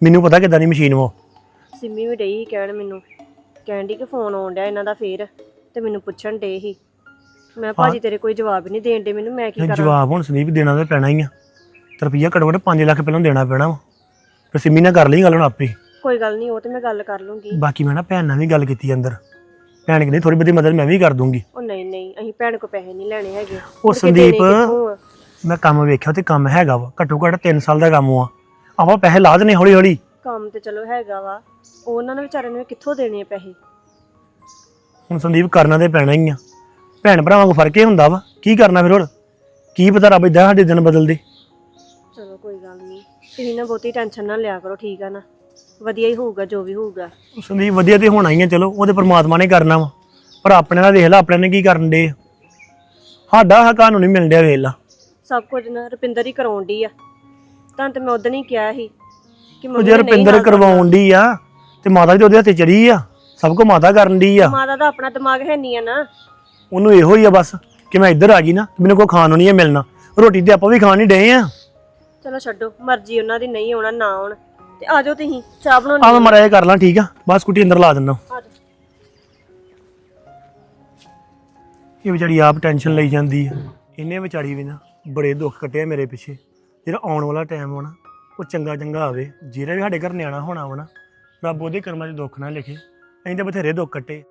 ਮੈਨੂੰ ਪਤਾ ਕਿਦਾਂ ਦੀ ਮਸ਼ੀਨ ਵਾ ਸਿੰਮੀ ਵੀ ਡਈ ਸੀ ਕਹਿਣ ਮੈਨੂੰ। ਡਈ ਕਿ ਫੋਨ ਆਉਣ ਡਿਆ ਇਹਨਾਂ ਦਾ ਫੇਰ ਤੇ ਮੈਨੂੰ ਪੁੱਛਣ ਡੇ ਸੀ। ਮੈਂ ਭਾਜੀ ਤੇਰੇ ਕੋਈ ਜਵਾਬ ਨਹੀਂ ਦੇਣ ਡੇ ਮੈਨੂੰ ਮੈਂ ਕੀ ਕਰਾਂ? ਜਵਾਬ ਹੁਣ ਸੰਦੀਪ ਦੇਣਾ ਤਾਂ ਪੈਣਾ ਹੀ ਆ। ਤੇ ਰੁਪਈਆ ਘੱਟੋ ਘੱਟ 5 ਲੱਖ ਪਹਿਲਾਂ ਦੇਣਾ ਪੈਣਾ ਵਾ। ਤੇ ਸਿੰਮੀ ਨਾਲ ਕਰ ਲਈ ਗੱਲ ਹੁਣ ਆਪੇ। ਕੋਈ ਗੱਲ ਨਹੀਂ ਉਹ ਤੇ ਮੈਂ ਗੱਲ ਕਰ ਲੂੰਗੀ। ਬਾਕੀ ਮੈਂ ਨਾ ਭੈਣ ਨਾਲ ਵੀ ਗੱਲ ਕੀਤੀ ਅੰਦਰ। ਭੈਣ ਕਹਿੰਦੀ ਥੋੜੀ ਬਹੁਤੀ ਮਦਦ ਮੈਂ ਵੀ ਕਰ ਦੂੰਗੀ। ਉਹ ਨਹੀਂ ਨਹੀਂ ਅਸੀਂ ਭੈਣ ਕੋ ਪੈਸੇ ਨਹੀਂ ਲੈਣੇ ਹੈਗੇ। ਉਹ ਸੰਦੀਪ? ਮੈਂ ਕੰਮ ਵੇਖਿਆ ਤੇ ਕੰਮ ਹੈਗਾ ਵਾ। ਘੱਟੋ ਘੱਟ 3 ਸਾਲ ਦਾ ਕੰਮ ਆ ਆਪਾਂ ਪੈਸੇ ਲਾ ਦੇਣੇ ਹੌਲੀ ਹੌਲੀ ਕੰਮ ਤੇ ਚਲੋ ਹੈਗਾ ਵਾ। ਉਹਨਾਂ ਨੂੰ ਵਿਚਾਰਿਆਂ ਨੂੰ ਕਿੱਥੋਂ ਦੇਣੇ ਆ ਪੈਸੇ? ਹੁਣ ਸੰਦੀਪ ਕਰਨਾ ਤੇ ਪੈਣਾ ਹੀ ਆ। ਭੈਣ ਭਰਾਵਾਂ ਕੋ ਫ਼ਰਕ ਹੀ ਹੁੰਦਾ ਵਾ ਕੀ ਕਰਨਾ ਫਿਰ ਹੋਰ? ਕੀ ਪਤਾ ਰੱਬ ਇਦਾਂ ਸਾਡੇ ਦਿਨ ਬਦਲਦੇ। ਚਲੋ ਕੋਈ ਗੱਲ ਨਹੀਂ ਤੁਸੀਂ ਨਾ ਬਹੁਤੀ ਟੈਨਸ਼ਨ ਨਾ ਲਿਆ ਕਰੋ ਠੀਕ ਆ ਨਾ? ਵਧੀਆ ਹੀ ਹੋਊਗਾ ਜੋ ਵੀ ਹੋਊਗਾ। ਸੰਦੀਪ ਵਧੀਆ ਤੇ ਹੋਣਾ ਹੀ ਆ ਚਲੋ ਉਹਦੇ ਪਰਮਾਤਮਾ ਨੇ ਕਰਨਾ ਵਾ। ਪਰ ਆਪਣੇ ਨਾਲ ਦੇਖ ਲੈ ਆਪਣੇ ਨੇ ਕੀ ਕਰਨ ਦੇ ਸਾਡਾ ਹੱਕਾਂ ਨੂੰ ਨਹੀਂ ਮਿਲ ਰਿਹਾ ਵੇਖ ਲਾ। ਸਭ ਕੁਝ ਨਾ ਰੁਪਿੰਦਰ ਹੀ ਕਰਾਉਣ ਡਈ ਆ। ਤਾਂ ਤੇ ਮੈਂ ਉਦੋਂ ਹੀ ਕਿਹਾ ਸੀ ਕਿ ਉਹ ਮੰਮੀ ਜੇ ਨੇ ਨਹੀਂ ਰੁਪਿੰਦਰ ਨਾਲ ਕਰਵਾਉਣ ਦੀ ਆ ਤੇ ਮਾਤਾ ਜੀ ਉਹਦੇ ਹੱਥੇ ਚੜੀ ਆ ਸਭ ਕੋ ਮਾਤਾ ਕਰਨ ਦੀ ਆ। ਮਾਤਾ ਦਾ ਆਪਣਾ ਦਿਮਾਗ ਹੈ ਨਹੀਂ ਆ ਨਾ। ਉਹਨੂੰ ਇਹੋ ਹੀ ਆ ਬਸ ਕਿ ਮੈਂ ਇੱਧਰ ਆ ਗਈ ਨਾ ਤੇ ਮੈਨੂੰ ਕੋਈ ਖਾਣ ਨੂੰ ਨਹੀਂ ਆ ਮਿਲਣਾ। ਰੋਟੀ ਤੇ ਆਪਾਂ ਵੀ ਖਾਣ ਹੀ ਡਏ ਆ। ਚਲੋ ਛੱਡੋ ਮਰਜ਼ੀ ਉਹਨਾਂ ਦੀ ਨਹੀਂ ਆਉਣਾ ਨਾ ਆਉਣ। ਤੇ ਆ ਜਾਓ ਤੁਸੀਂ ਚਾਹ ਬਣਾਉਣੀ ਆ ਮੈਂ ਮਰਾਇਆ ਕਰ ਲਾਂ ਠੀਕ ਆ? ਬਸ ਸਕੂਟੀ ਅੰਦਰ ਲਾ ਦਿੰਦਾ। ਆ ਜਾਓ। ਇਹ ਵਿਚਾਰੀ ਆਪ ਟੈਨਸ਼ਨ ਲਈ ਜਾਂਦੀ ਆ। ਇਹਨੇ ਵਿਚਾਰੀ ਵੀ ਨਾ ਬੜੇ ਦੁੱਖ ਕੱਟਿਆ ਮੇਰੇ ਪਿੱਛੇ। ਜਿਹੜਾ ਆਉਣ ਵਾਲਾ ਟਾਈਮ ਹੋਣਾ ਉਹ ਚੰਗਾ ਚੰਗਾ ਆਵੇ। ਜਿਹੜਾ ਵੀ ਸਾਡੇ ਘਰ ਨਿਆਣਾ ਹੋਣਾ ਵਾ ਨਾ ਰੱਬ ਉਹਦੇ ਕਰਮਾਂ 'ਚ ਦੁੱਖ ਨਾ ਲਿਖੇ ਅਸੀਂ ਤਾਂ ਬਥੇਰੇ ਦੁੱਖ ਕੱਟੇ।